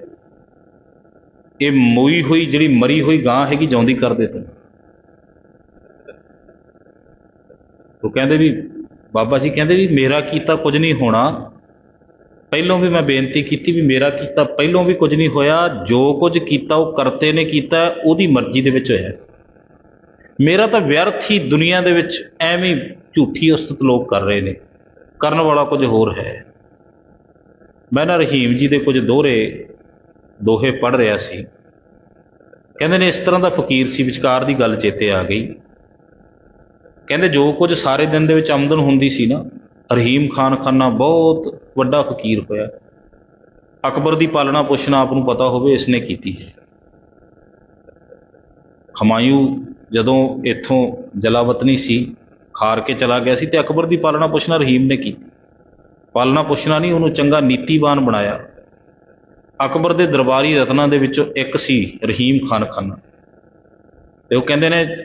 ਇਹ ਮੋਈ ਹੋਈ ਜਿਹੜੀ ਮਰੀ ਹੋਈ ਗਾਂ ਹੈਗੀ ਜਿਉਂਦੀ ਕਰ ਦੇ ਤੂੰ। ਉਹ ਕਹਿੰਦੇ ਵੀ, ਬਾਬਾ ਜੀ ਕਹਿੰਦੇ ਵੀ ਮੇਰਾ ਕੀਤਾ ਕੁਝ ਨਹੀਂ ਹੋਣਾ। ਪਹਿਲੋਂ ਵੀ ਮੈਂ ਬੇਨਤੀ ਕੀਤੀ ਵੀ ਮੇਰਾ ਕੀਤਾ ਪਹਿਲੋਂ ਵੀ ਕੁਝ ਨਹੀਂ ਹੋਇਆ। ਜੋ ਕੁਝ ਕੀਤਾ ਉਹ ਕਰਤੇ ਨੇ ਕੀਤਾ, ਉਹਦੀ ਮਰਜ਼ੀ ਦੇ ਵਿੱਚ ਹੋਇਆ। ਮੇਰਾ ਤਾਂ ਵਿਅਰਥ ਹੀ ਦੁਨੀਆ ਦੇ ਵਿੱਚ ਐਵੇਂ ਝੂਠੀ ਉਸਤਤ ਲੋਕ ਕਰ ਰਹੇ ਨੇ। ਕਰਨ ਵਾਲਾ ਕੁਝ ਹੋਰ ਹੈ। ਮੈਂ ਨਾ ਰਹੀਮ ਜੀ ਦੇ ਕੁਝ ਦੋਹਰੇ ਦੋਹੇ ਪੜ੍ਹ ਰਿਹਾ ਸੀ। ਕਹਿੰਦੇ ਨੇ ਇਸ ਤਰ੍ਹਾਂ ਦਾ ਫਕੀਰ ਸੀ, ਵਿਚਕਾਰ ਦੀ ਗੱਲ ਚੇਤੇ ਆ ਗਈ। ਕਹਿੰਦੇ ਜੋ ਕੁਝ ਸਾਰੇ ਦਿਨ ਦੇ ਵਿੱਚ ਆਮਦਨ ਹੁੰਦੀ ਸੀ ਨਾ, ਰਹੀਮ ਖਾਨ ਖਾਨਾ ਬਹੁਤ ਵੱਡਾ ਫਕੀਰ ਹੋਇਆ। ਅਕਬਰ ਦੀ ਪਾਲਣਾ ਪੁੱਛਣਾ ਆਪ ਨੂੰ ਪਤਾ ਹੋਵੇ ਇਸਨੇ ਕੀਤੀ ਹਮਾਯੂ ਜਦੋਂ ਇੱਥੋਂ ਜਲਾਵਤਨੀ ਸੀ, ਹਾਰ ਕੇ ਚਲਾ ਗਿਆ ਸੀ ਤੇ ਅਕਬਰ ਦੀ ਪਾਲਣਾ ਪੁੱਛਣਾ ਰਹੀਮ ਨੇ ਕੀਤੀ। ਪਾਲਣਾ ਪੁੱਛਣਾ ਨਹੀਂ, ਉਹਨੂੰ ਚੰਗਾ ਨੀਤੀਵਾਨ ਬਣਾਇਆ। ਅਕਬਰ ਦੇ ਦਰਬਾਰੀ ਰਤਨਾਂ ਦੇ ਵਿੱਚੋਂ ਇੱਕ ਸੀ, ਰਹੀਮ ਖਾਨ ਖਾਨਾ। ਤੇ ਉਹ ਕਹਿੰਦੇ ਨੇ,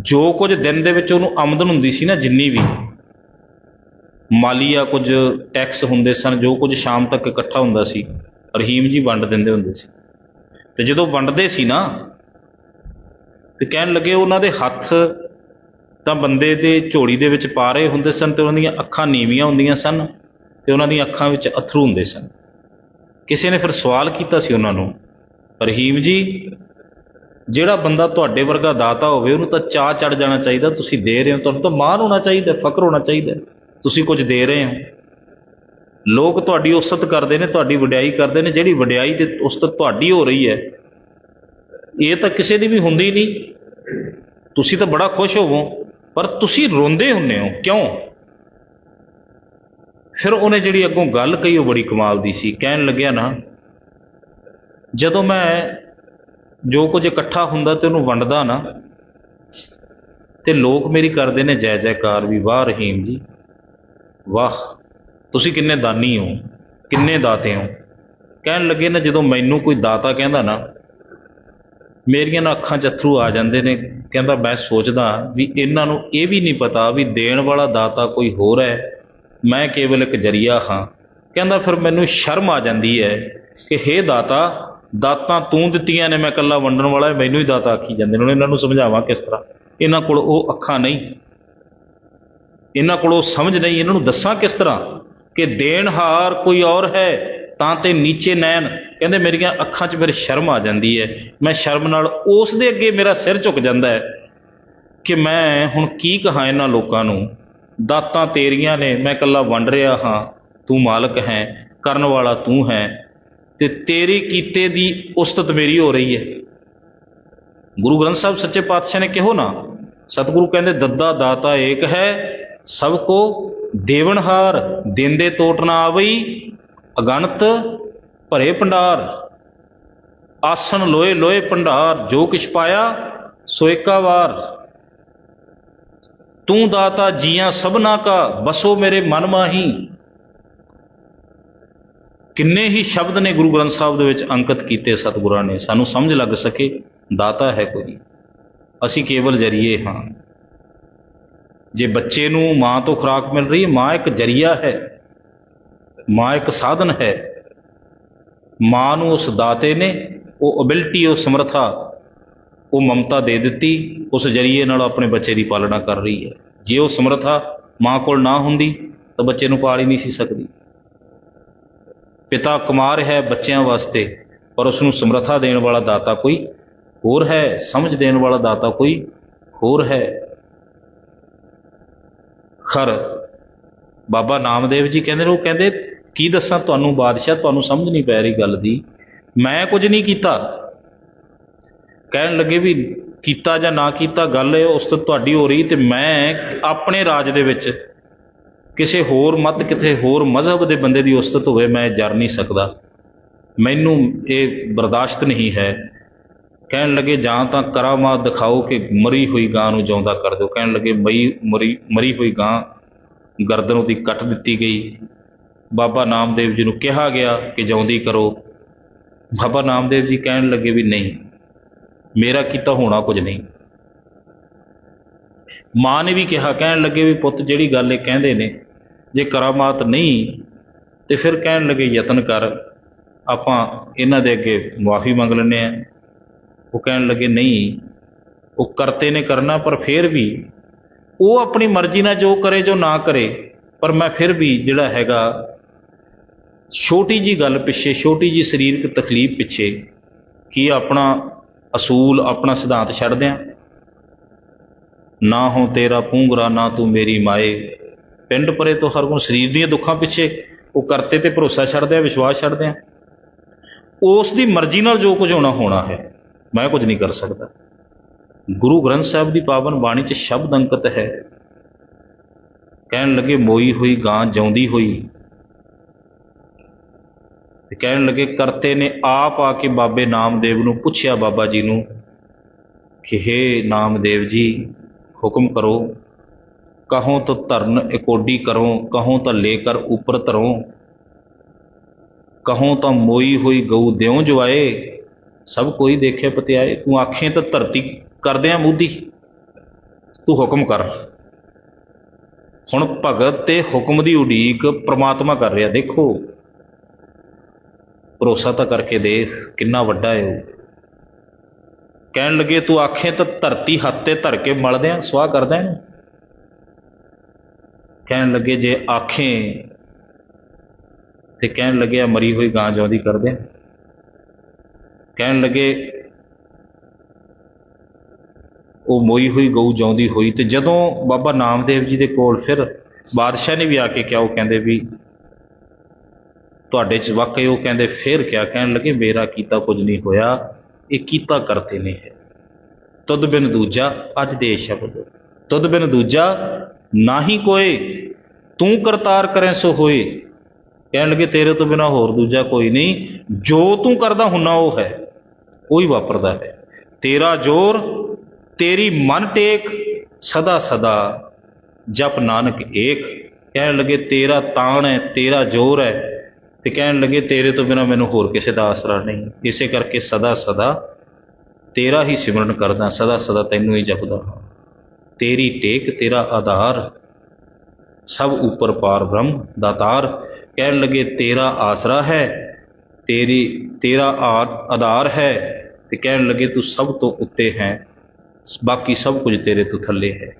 ਜੋ ਕੁਝ ਦਿਨ ਦੇ ਵਿੱਚ ਉਹਨੂੰ ਆਮਦਨ ਹੁੰਦੀ ਸੀ ਨਾ, ਜਿੰਨੀ ਵੀ, ਮਾਲੀਆ ਕੁਝ ਟੈਕਸ ਹੁੰਦੇ ਸਨ, ਜੋ ਕੁਝ ਸ਼ਾਮ ਤੱਕ ਇਕੱਠਾ ਹੁੰਦਾ ਸੀ, ਰਹੀਮ ਜੀ ਵੰਡ ਦਿੰਦੇ ਹੁੰਦੇ ਸੀ। ਤੇ ਜਦੋਂ ਵੰਡਦੇ ਸੀ ਨਾ, ਤੇ ਕਹਿਣ ਲੱਗੇ ਉਹਨਾਂ ਦੇ ਹੱਥ ਤਾਂ ਬੰਦੇ ਦੇ ਝੋਲੀ ਦੇ ਵਿੱਚ ਪਾ ਰਹੇ ਹੁੰਦੇ ਸਨ ਤੇ ਉਹਨਾਂ ਦੀਆਂ ਅੱਖਾਂ ਨੀਵੀਆਂ ਹੁੰਦੀਆਂ ਸਨ ਤੇ ਉਹਨਾਂ ਦੀਆਂ ਅੱਖਾਂ ਵਿੱਚ ਅਥਰੂ ਹੁੰਦੇ ਸਨ। ਕਿਸੇ ਨੇ ਫਿਰ ਸਵਾਲ ਕੀਤਾ ਸੀ ਉਹਨਾਂ ਨੂੰ, ਰਹੀਮ ਜੀ, ਜਿਹੜਾ ਬੰਦਾ ਤੁਹਾਡੇ ਵਰਗਾ ਦਾਤਾ ਹੋਵੇ, ਉਹਨੂੰ ਤਾਂ ਚਾਹ ਚੜ ਜਾਣਾ ਚਾਹੀਦਾ, ਤੁਸੀਂ ਦੇ ਰਹੇ ਹੋ, ਤੁਹਾਨੂੰ ਤਾਂ ਮਾਣ ਹੋਣਾ ਚਾਹੀਦਾ ਫਕਰ ਹੋਣਾ ਚਾਹੀਦਾ, ਤੁਸੀਂ ਕੁਝ ਦੇ ਰਹੇ ਹੋ। ਲੋਕ ਤੁਹਾਡੀ ਉਸਤ ਕਰਦੇ ਨੇ, ਤੁਹਾਡੀ ਵਡਿਆਈ ਕਰਦੇ ਨੇ, ਜਿਹੜੀ ਵਡਿਆਈ ਤੇ ਉਸਤ ਤੁਹਾਡੀ ਹੋ ਰਹੀ ਹੈ, ਇਹ ਤਾਂ ਕਿਸੇ ਦੀ ਵੀ ਹੁੰਦੀ ਨਹੀਂ। ਤੁਸੀਂ ਤਾਂ ਬੜਾ ਖੁਸ਼ ਹੋਵੋ, ਪਰ ਤੁਸੀਂ ਰੋਂਦੇ ਹੁੰਨੇ ਹੋ, ਕਿਉਂ? ਫਿਰ ਉਹਨੇ ਜਿਹੜੀ ਅੱਗੋਂ ਗੱਲ ਕਹੀ ਉਹ ਬੜੀ ਕਮਾਲ ਦੀ ਸੀ। ਕਹਿਣ ਲੱਗਿਆ, ਨਾ, ਜਦੋਂ ਮੈਂ ਜੋ ਕੁਝ ਇਕੱਠਾ ਹੁੰਦਾ ਤੇ ਉਹਨੂੰ ਵੰਡਦਾ ਨਾ, ਤੇ ਲੋਕ ਮੇਰੀ ਕਰਦੇ ਨੇ ਜੈ ਜੈਕਾਰ ਵੀ, ਵਾਹ ਰਹੀਮ ਜੀ, ਵਾਹ, ਤੁਸੀਂ ਕਿੰਨੇ ਦਾਨੀ ਹੋ, ਕਿੰਨੇ ਦਾਤੇ ਹੋ। ਕਹਿਣ ਲੱਗੇ ਨਾ, ਜਦੋਂ ਮੈਨੂੰ ਕੋਈ ਦਾਤਾ ਕਹਿੰਦਾ ਨਾ, ਮੇਰੀਆਂ ਨਾ ਅੱਖਾਂ 'ਚ ਅਥਰੂ ਆ ਜਾਂਦੇ ਨੇ, ਕਹਿੰਦਾ, ਮੈਂ ਸੋਚਦਾ ਵੀ ਇਹਨਾਂ ਨੂੰ ਇਹ ਵੀ ਨਹੀਂ ਪਤਾ ਵੀ ਦੇਣ ਵਾਲਾ ਦਾਤਾ ਕੋਈ ਹੋਰ ਹੈ ਮੈਂ ਕੇਵਲ ਇੱਕ ਜਰੀਆ ਹਾਂ। ਕਹਿੰਦਾ, ਫਿਰ ਮੈਨੂੰ ਸ਼ਰਮ ਆ ਜਾਂਦੀ ਹੈ ਕਿ, ਹੇ ਦਾਤਾ, ਦਾਤਾਂ ਤੂੰ ਦਿੱਤੀਆਂ ਨੇ, ਮੈਂ ਇਕੱਲਾ ਵੰਡਣ ਵਾਲਾ ਮੈਨੂੰ ਹੀ ਦਾਤਾ ਆਖੀ ਜਾਂਦੇ ਨੇ। ਹੁਣ ਇਹਨਾਂ ਨੂੰ ਸਮਝਾਵਾਂ ਕਿਸ ਤਰ੍ਹਾਂ? ਇਹਨਾਂ ਕੋਲ ਉਹ ਅੱਖਾਂ ਨਹੀਂ। ਇਹਨਾਂ ਕੋਲ ਉਹ ਸਮਝ ਨਹੀਂ। ਇਹਨਾਂ ਨੂੰ ਦੱਸਾਂ ਕਿਸ ਤਰ੍ਹਾਂ ਕਿ ਦੇਣਹਾਰ ਕੋਈ ਔਰ ਹੈ, ਤਾਂ ਤੇ ਨੀਚੇ ਨੈਣ। ਕਹਿੰਦੇ, ਮੇਰੀਆਂ ਅੱਖਾਂ 'ਚ ਫਿਰ ਸ਼ਰਮ ਆ ਜਾਂਦੀ ਹੈ। ਮੈਂ ਸ਼ਰਮ ਨਾਲ ਉਸ ਦੇ ਅੱਗੇ ਮੇਰਾ ਸਿਰ ਝੁਕ ਜਾਂਦਾ ਹੈ ਕਿ ਮੈਂ ਹੁਣ ਕੀ ਕਹਾਂ ਇਹਨਾਂ ਲੋਕਾਂ ਨੂੰ? ਦਾਤਾਂ ਤੇਰੀਆਂ ਨੇ, ਮੈਂ ਇਕੱਲਾ ਵੰਡ ਰਿਹਾ ਹਾਂ। ਤੂੰ ਮਾਲਕ ਹੈ, ਕਰਨ ਵਾਲਾ ਤੂੰ ਹੈ। ਤੇ ਤੇਰੇ ਕੀਤੇ ਦੀ ਉਸਤਤ ਮੇਰੀ ਹੋ ਰਹੀ ਹੈ। ਗੁਰੂ ਗ੍ਰੰਥ ਸਾਹਿਬ ਸੱਚੇ ਪਾਤਸ਼ਾਹ ਨੇ ਕਿਹੋ ਨਾ? ਸਤਿਗੁਰੂ ਕਹਿੰਦੇ, ਦੱਦਾ ਦਾਤਾ ਏਕ ਹੈ, ਸਭ ਕੋ ਦੇਵਨਹਾਰ ਦਿੰਦੇ ਤੋਟ ਨਾ ਆਵਈ ਅਗਣਤ ਭਰੇ ਭੰਡਾਰ। ਆਸਣ ਲੋਏ ਲੋਏ ਭੰਡਾਰ, ਜੋ ਕਿਛ ਪਾਇਆ, ਸੋ ਏਕਾ ਵਾਰ। ਤੂੰ ਦਾਤਾ ਜੀਆਂ ਸਭਨਾ ਕਾ, ਬਸੋ ਮੇਰੇ ਮਨ ਮਾਹੀ। ਕਿੰਨੇ ਹੀ ਸ਼ਬਦ ਨੇ ਗੁਰੂ ਗ੍ਰੰਥ ਸਾਹਿਬ ਦੇ ਵਿੱਚ ਅੰਕਿਤ ਕੀਤੇ ਸਤਿਗੁਰਾਂ ਨੇ। ਸਾਨੂੰ ਸਮਝ ਲੱਗ ਸਕੇ, ਦਾਤਾ ਹੈ ਕੋਈ। ਅਸੀਂ ਕੇਵਲ ਜਰੀਏ ਹਾਂ। ਜੇ ਬੱਚੇ ਨੂੰ ਮਾਂ ਤੋਂ ਖੁਰਾਕ ਮਿਲ ਰਹੀ ਹੈ, ਮਾਂ ਇੱਕ ਜਰੀਆ ਹੈ। ਮਾਂ ਇੱਕ ਸਾਧਨ ਹੈ। ਮਾਂ ਨੂੰ ਉਸ ਦਾਤੇ ਨੇ, ਉਹ ਅਬਿਲਟੀ ਉਹ ਸਮਰਥਾ ਉਹ ਮਮਤਾ ਦੇ ਦਿੱਤੀ, ਉਸ ਜਰੀਏ ਨਾਲ ਆਪਣੇ ਬੱਚੇ ਦੀ ਪਾਲਣਾ ਕਰ ਰਹੀ ਹੈ। ਜੇ ਉਹ ਸਮਰਥਾ ਮਾਂ ਕੋਲ ਨਾ ਹੁੰਦੀ, ਤਾਂ ਬੱਚੇ ਨੂੰ ਪਾਲ ਹੀ ਨਹੀਂ ਸੀ ਸਕਦੀ। ਪਿਤਾ ਕੁਮਾਰ ਹੈ ਬੱਚਿਆਂ ਵਾਸਤੇ, ਪਰ ਉਸ ਨੂੰ ਸਮਰੱਥਾ ਦੇਣ ਵਾਲਾ ਦਾਤਾ ਕੋਈ ਹੋਰ ਹੈ, ਸਮਝ ਦੇਣ ਵਾਲਾ ਦਾਤਾ ਕੋਈ ਹੋਰ ਹੈ। ਖਰ, ਬਾਬਾ ਨਾਮਦੇਵ ਜੀ ਕਹਿੰਦੇ ਨੇ, ਉਹ ਕਹਿੰਦੇ, ਕੀ ਦੱਸਾਂ? ਤੁਹਾਨੂੰ ਬਾਦਸ਼ਾਹ, ਤੁਹਾਨੂੰ ਸਮਝ ਨਹੀਂ ਪੈ ਰਹੀ ਗੱਲ ਦੀ। ਮੈਂ ਕੁਝ ਨਹੀਂ ਕੀਤਾ। ਕਹਿਣ ਲੱਗੇ ਵੀ ਕੀਤਾ ਜਾਂ ਨਾ ਕੀਤਾ ਗੱਲ ਇਹ ਉਸ ਤੋਂ ਤੁਹਾਡੀ ਹੋ ਰਹੀ ਤੇ ਮੈਂ ਆਪਣੇ ਰਾਜ ਦੇ ਵਿੱਚ ਕਿਸੇ ਹੋਰ ਮਤ, ਕਿਤੇ ਹੋਰ ਮਜ਼ਹਬ ਦੇ ਬੰਦੇ ਦੀ ਉਸਤਤ ਹੋਵੇ ਮੈਂ ਜਰ ਨਹੀਂ ਸਕਦਾ। ਮੈਨੂੰ ਇਹ ਬਰਦਾਸ਼ਤ ਨਹੀਂ ਹੈ। ਕਹਿਣ ਲੱਗੇ, ਜਾਂ ਤਾਂ ਕਰਾਮਾਤ ਦਿਖਾਓ ਕਿ ਮਰੀ ਹੋਈ ਗਾਂ ਨੂੰ ਜਿਉਂਦਾ ਕਰ ਦਿਓ। ਕਹਿਣ ਲੱਗੇ, ਮਈ, ਮਰੀ ਮਰੀ ਹੋਈ ਗਾਂ ਗਰਦਨ ਉਹਦੀ ਕੱਟ ਦਿੱਤੀ ਗਈ। ਬਾਬਾ ਨਾਮਦੇਵ ਜੀ ਨੂੰ ਕਿਹਾ ਗਿਆ ਕਿ ਜਿਉਂਦੀ ਕਰੋ। ਬਾਬਾ ਨਾਮਦੇਵ ਜੀ ਕਹਿਣ ਲੱਗੇ ਵੀ ਨਹੀਂ। ਮੇਰਾ ਕੀਤਾ ਹੋਣਾ ਕੁਝ ਨਹੀਂ। ਮਾਂ ਨੇ ਵੀ ਕਿਹਾ, ਕਹਿਣ ਲੱਗੇ ਵੀ ਪੁੱਤ, ਜਿਹੜੀ ਗੱਲ ਇਹ ਕਹਿੰਦੇ ਨੇ, ਜੇ ਕਰਾਮਾਤ ਨਹੀਂ, ਤੇ ਫਿਰ ਕਹਿਣ ਲੱਗੇ, ਯਤਨ ਕਰ, ਆਪਾਂ ਇਹਨਾਂ ਦੇ ਅੱਗੇ ਮਾਫੀ ਮੰਗ ਲੈਂਦੇ ਆ ਉਹ ਕਹਿਣ ਲੱਗੇ, ਨਹੀਂ, ਉਹ ਕਰਤੇ ਨੇ ਕਰਨਾ, ਪਰ ਫਿਰ ਵੀ ਉਹ ਆਪਣੀ ਮਰਜ਼ੀ ਨਾਲ ਜੋ ਕਰੇ, ਜੋ ਨਾ ਕਰੇ, ਪਰ ਮੈਂ ਫਿਰ ਵੀ ਜਿਹੜਾ ਹੈਗਾ, ਛੋਟੀ ਜੀ ਗੱਲ ਪਿੱਛੇ, ਛੋਟੀ ਜੀ ਸਰੀਰਕ ਤਕਲੀਫ ਪਿੱਛੇ, ਕੀ ਆਪਣਾ ਅਸੂਲ ਆਪਣਾ ਸਿਧਾਂਤ ਛੱਡ ਦਿਆਂ ਨਾ ਹੋ ਤੇਰਾ ਪੂੰਗਰਾ, ਨਾ ਤੂੰ ਮੇਰੀ ਮਾਏ। ਪਿੰਡ ਪਰੇ ਤੋਂ ਹਰ ਗੁਣ ਸਰੀਰ ਦੀਆਂ ਦੁੱਖਾਂ ਪਿੱਛੇ ਉਹ ਕਰਤੇ ਤੇ ਭਰੋਸਾ ਛੱਡਦੇ ਆ ਵਿਸ਼ਵਾਸ ਛੱਡਦੇ ਆ ਉਸ ਦੀ ਮਰਜ਼ੀ ਨਾਲ ਜੋ ਕੁਝ ਹੋਣਾ ਹੋਣਾ ਹੈ। ਮੈਂ ਕੁਝ ਨਹੀਂ ਕਰ ਸਕਦਾ। ਗੁਰੂ ਗ੍ਰੰਥ ਸਾਹਿਬ ਦੀ ਪਾਵਨ ਬਾਣੀ 'ਚ ਸ਼ਬਦ ਅੰਕਿਤ ਹੈ। ਕਹਿਣ ਲੱਗੇ, ਮੋਈ ਹੋਈ ਗਾਂ, ਜਾਉਂਦੀ ਹੋਈ ਤੇ ਕਹਿਣ ਲੱਗੇ, ਕਰਤੇ ਨੇ ਆਪ ਆ ਕੇ ਬਾਬੇ ਨਾਮਦੇਵ ਨੂੰ ਪੁੱਛਿਆ ਬਾਬਾ ਜੀ ਨੂੰ ਕਿ हे ਨਾਮਦੇਵ ਜੀ, ਹੁਕਮ ਕਰੋ। ਕਹੋ ਤਾਂ ਧਰਨ ਇਕੋਡੀ ਕਰੋ, ਕਹੋ ਤਾਂ ਲੇਕਰ ਉਪਰ ਧਰੋ। ਕਹੋ ਤਾਂ ਮੋਈ ਹੋਈ ਗਊ ਦਿਉ ਜਵਾਏ। ਸਭ ਕੋਈ ਦੇਖੇ ਪਤਿਆਏ। ਤੂੰ ਆਖੇ ਤਾਂ ਧਰਤੀ ਕਰਦਿਆਂ ਮੂਦੀ ਤੂੰ ਹੁਕਮ ਕਰ। ਹੁਣ ਭਗਤ ਤੇ ਹੁਕਮ ਦੀ ਉਡੀਕ ਪ੍ਰਮਾਤਮਾ ਕਰ ਰਿਹਾ। ਦੇਖੋ ਭਰੋਸਾ ਤਾਂ ਕਰਕੇ ਦੇਖ ਕਿੰਨਾ ਵੱਡਾ ਹੈ ਉਹ। ਕਹਿਣ ਲੱਗੇ, ਤੂੰ ਆਖੇ ਤਾਂ ਧਰਤੀ ਹੱਥ ਤੇ ਧਰ ਕੇ ਮਲਦੇ ਆ ਸਵਾਹ ਕਰਦਾ ਇਹਨੂੰ ਕਹਿਣ ਲੱਗੇ, ਜੇ ਆਖੇ ਤੇ ਕਹਿਣ ਲੱਗੇ, ਆ ਮਰੀ ਹੋਈ ਗਾਂ ਜਿਉਂਦੀ ਕਰਦੇ ਆ ਕਹਿਣ ਲੱਗੇ, ਉਹ ਮੋਈ ਹੋਈ ਗਊ ਜਿਉਂਦੀ ਹੋਈ ਤੇ ਜਦੋਂ ਬਾਬਾ ਨਾਮਦੇਵ ਜੀ ਦੇ ਕੋਲ ਫਿਰ ਬਾਦਸ਼ਾਹ ਨੇ ਵੀ ਆ ਕੇ ਕਿਹਾ, ਉਹ ਕਹਿੰਦੇ ਵੀ ਤੁਹਾਡੇ ਚ ਵਾਕਈ ਉਹ ਕਹਿੰਦੇ ਫਿਰ ਕਿਆ ਕਹਿਣ ਲੱਗੇ, ਮੇਰਾ ਕੀਤਾ ਕੁਝ ਨਹੀਂ ਹੋਇਆ, ਇਹ ਕੀਤਾ ਕਰਤੇ ਨੇ ਹੈ ਤੁਧ ਬਿਨ ਦੂਜਾ ਅੱਜ ਦੇ ਸ਼ਬਦ। ਤੁਧ ਬਿਨ ਦੂਜਾ ਨਾਹੀ ਕੋਏ, ਤੂੰ ਕਰਤਾਰ ਕਰੇ ਸੋ ਹੋਏ। ਕਹਿਣ ਲੱਗੇ, ਤੇਰੇ ਤੋਂ ਬਿਨਾ ਹੋਰ ਦੂਜਾ ਕੋਈ ਨਹੀਂ, ਜੋ ਤੂੰ ਕਰਦਾ ਹੁੰਨਾ ਉਹ ਹੈ ਉਹੀ ਵਾਪਰਦਾ ਹੈ ਤੇਰਾ ਜੋਰ, ਤੇਰੀ ਮਨ ਟੇਕ, ਸਦਾ ਸਦਾ ਜਪ ਨਾਨਕ ਏਕ। ਕਹਿਣ ਲੱਗੇ, ਤੇਰਾ ਤਾਣ ਹੈ, ਤੇਰਾ ਜੋਰ ਹੈ ਤੇ ਕਹਿਣ ਲੱਗੇ, ਤੇਰੇ ਤੋਂ ਬਿਨਾ ਮੈਨੂੰ ਹੋਰ ਕਿਸੇ ਦਾ ਆਸਰਾ ਨਹੀਂ। ਇਸੇ ਕਰਕੇ ਸਦਾ ਸਦਾ ਤੇਰਾ ਹੀ ਸਿਮਰਨ ਕਰਦਾ, ਸਦਾ ਸਦਾ ਤੈਨੂੰ ਹੀ ਜਪਦਾ ਹਾਂ। ਤੇਰੀ ਟੇਕ, ਤੇਰਾ ਆਧਾਰ ਸਭ ਉੱਪਰ ਪਾਰ ਬ੍ਰਹਮ ਦਾਤਾਰ ਕਹਿਣ ਲੱਗੇ, ਤੇਰਾ ਆਸਰਾ ਹੈ, ਤੇਰੀ, ਤੇਰਾ ਆ- ਆਧਾਰ ਹੈ। ਤੇ ਕਹਿਣ ਲੱਗੇ, ਤੂੰ ਸਭ ਤੋਂ ਉੱਤੇ ਹੈ, ਬਾਕੀ ਸਭ ਕੁਝ ਤੇਰੇ ਤੋਂ ਥੱਲੇ ਹੈ।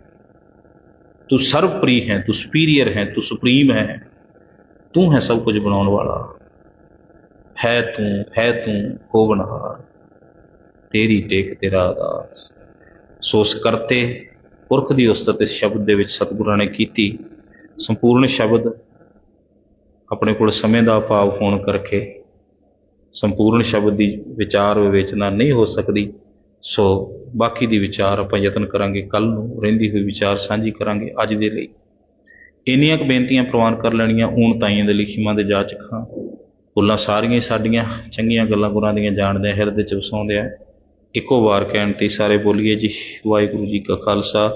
ਤੂੰ ਸਰਵਪ੍ਰੀ ਹੈ, ਤੂੰ ਸੁਪੀਰੀਅਰ ਹੈ, ਤੂੰ ਸੁਪਰੀਮ ਹੈ। ਤੂੰ ਹੈ ਸਭ ਕੁਝ ਬਣਾਉਣ ਵਾਲਾ। ਹੈ ਤੂੰ ਹੈ ਤੂੰ ਹੋਵਨਹਾਰ ਤੇਰੀ ਟੇਕ ਤੇਰਾ ਆਧਾਰ। ਸੋ ਉਸ ਕਰਤੇ, ਪੁਰਖ ਦੀ ਉਸਤਤ ਇਸ ਸ਼ਬਦ ਦੇ ਵਿੱਚ ਸਤਿਗੁਰਾਂ ਨੇ ਕੀਤੀ। ਸੰਪੂਰਨ ਸ਼ਬਦ ਆਪਣੇ ਕੋਲ ਸਮੇਂ ਦਾ ਅਭਾਵ ਹੋਣ ਕਰਕੇ ਸੰਪੂਰਨ ਸ਼ਬਦ ਦੀ ਵਿਚਾਰ ਵਿਵੇਚਨਾ ਨਹੀਂ ਹੋ ਸਕਦੀ। ਸੋ ਬਾਕੀ ਦੀ ਵਿਚਾਰ ਆਪਾਂ ਯਤਨ ਕਰਾਂਗੇ ਕੱਲ ਨੂੰ ਰਹਿੰਦੀ ਹੋਈ ਵਿਚਾਰ ਸਾਂਝੀ ਕਰਾਂਗੇ ਅੱਜ ਦੇ ਲਈ। ਇੰਨੀਆਂ ਕੁ ਬੇਨਤੀਆਂ ਪ੍ਰਵਾਨ ਕਰ ਲੈਣੀਆਂ, ਊਣ ਤਾਈਆਂ ਦੇ ਲਿਖੀਮਾਂ ਦੇ ਜਾਚਕ ਹਾਂ ਭੁੱਲਾਂ ਸਾਰੀਆਂ ਹੀ ਸਾਡੀਆਂ ਚੰਗੀਆਂ ਗੱਲਾਂ ਗੁਰਾਂ ਦੀਆਂ ਜਾਣਦੇ ਹਿਰਦੇ ਚ ਵਸਾਉਂਦੇ ਆ ਇੱਕੋ ਵਾਰ ਕਹਿਣ ਤੇ ਸਾਰੇ ਬੋਲੀਏ ਜੀ, ਵਾਹਿਗੁਰੂ ਜੀ ਕਾ ਖਾਲਸਾ।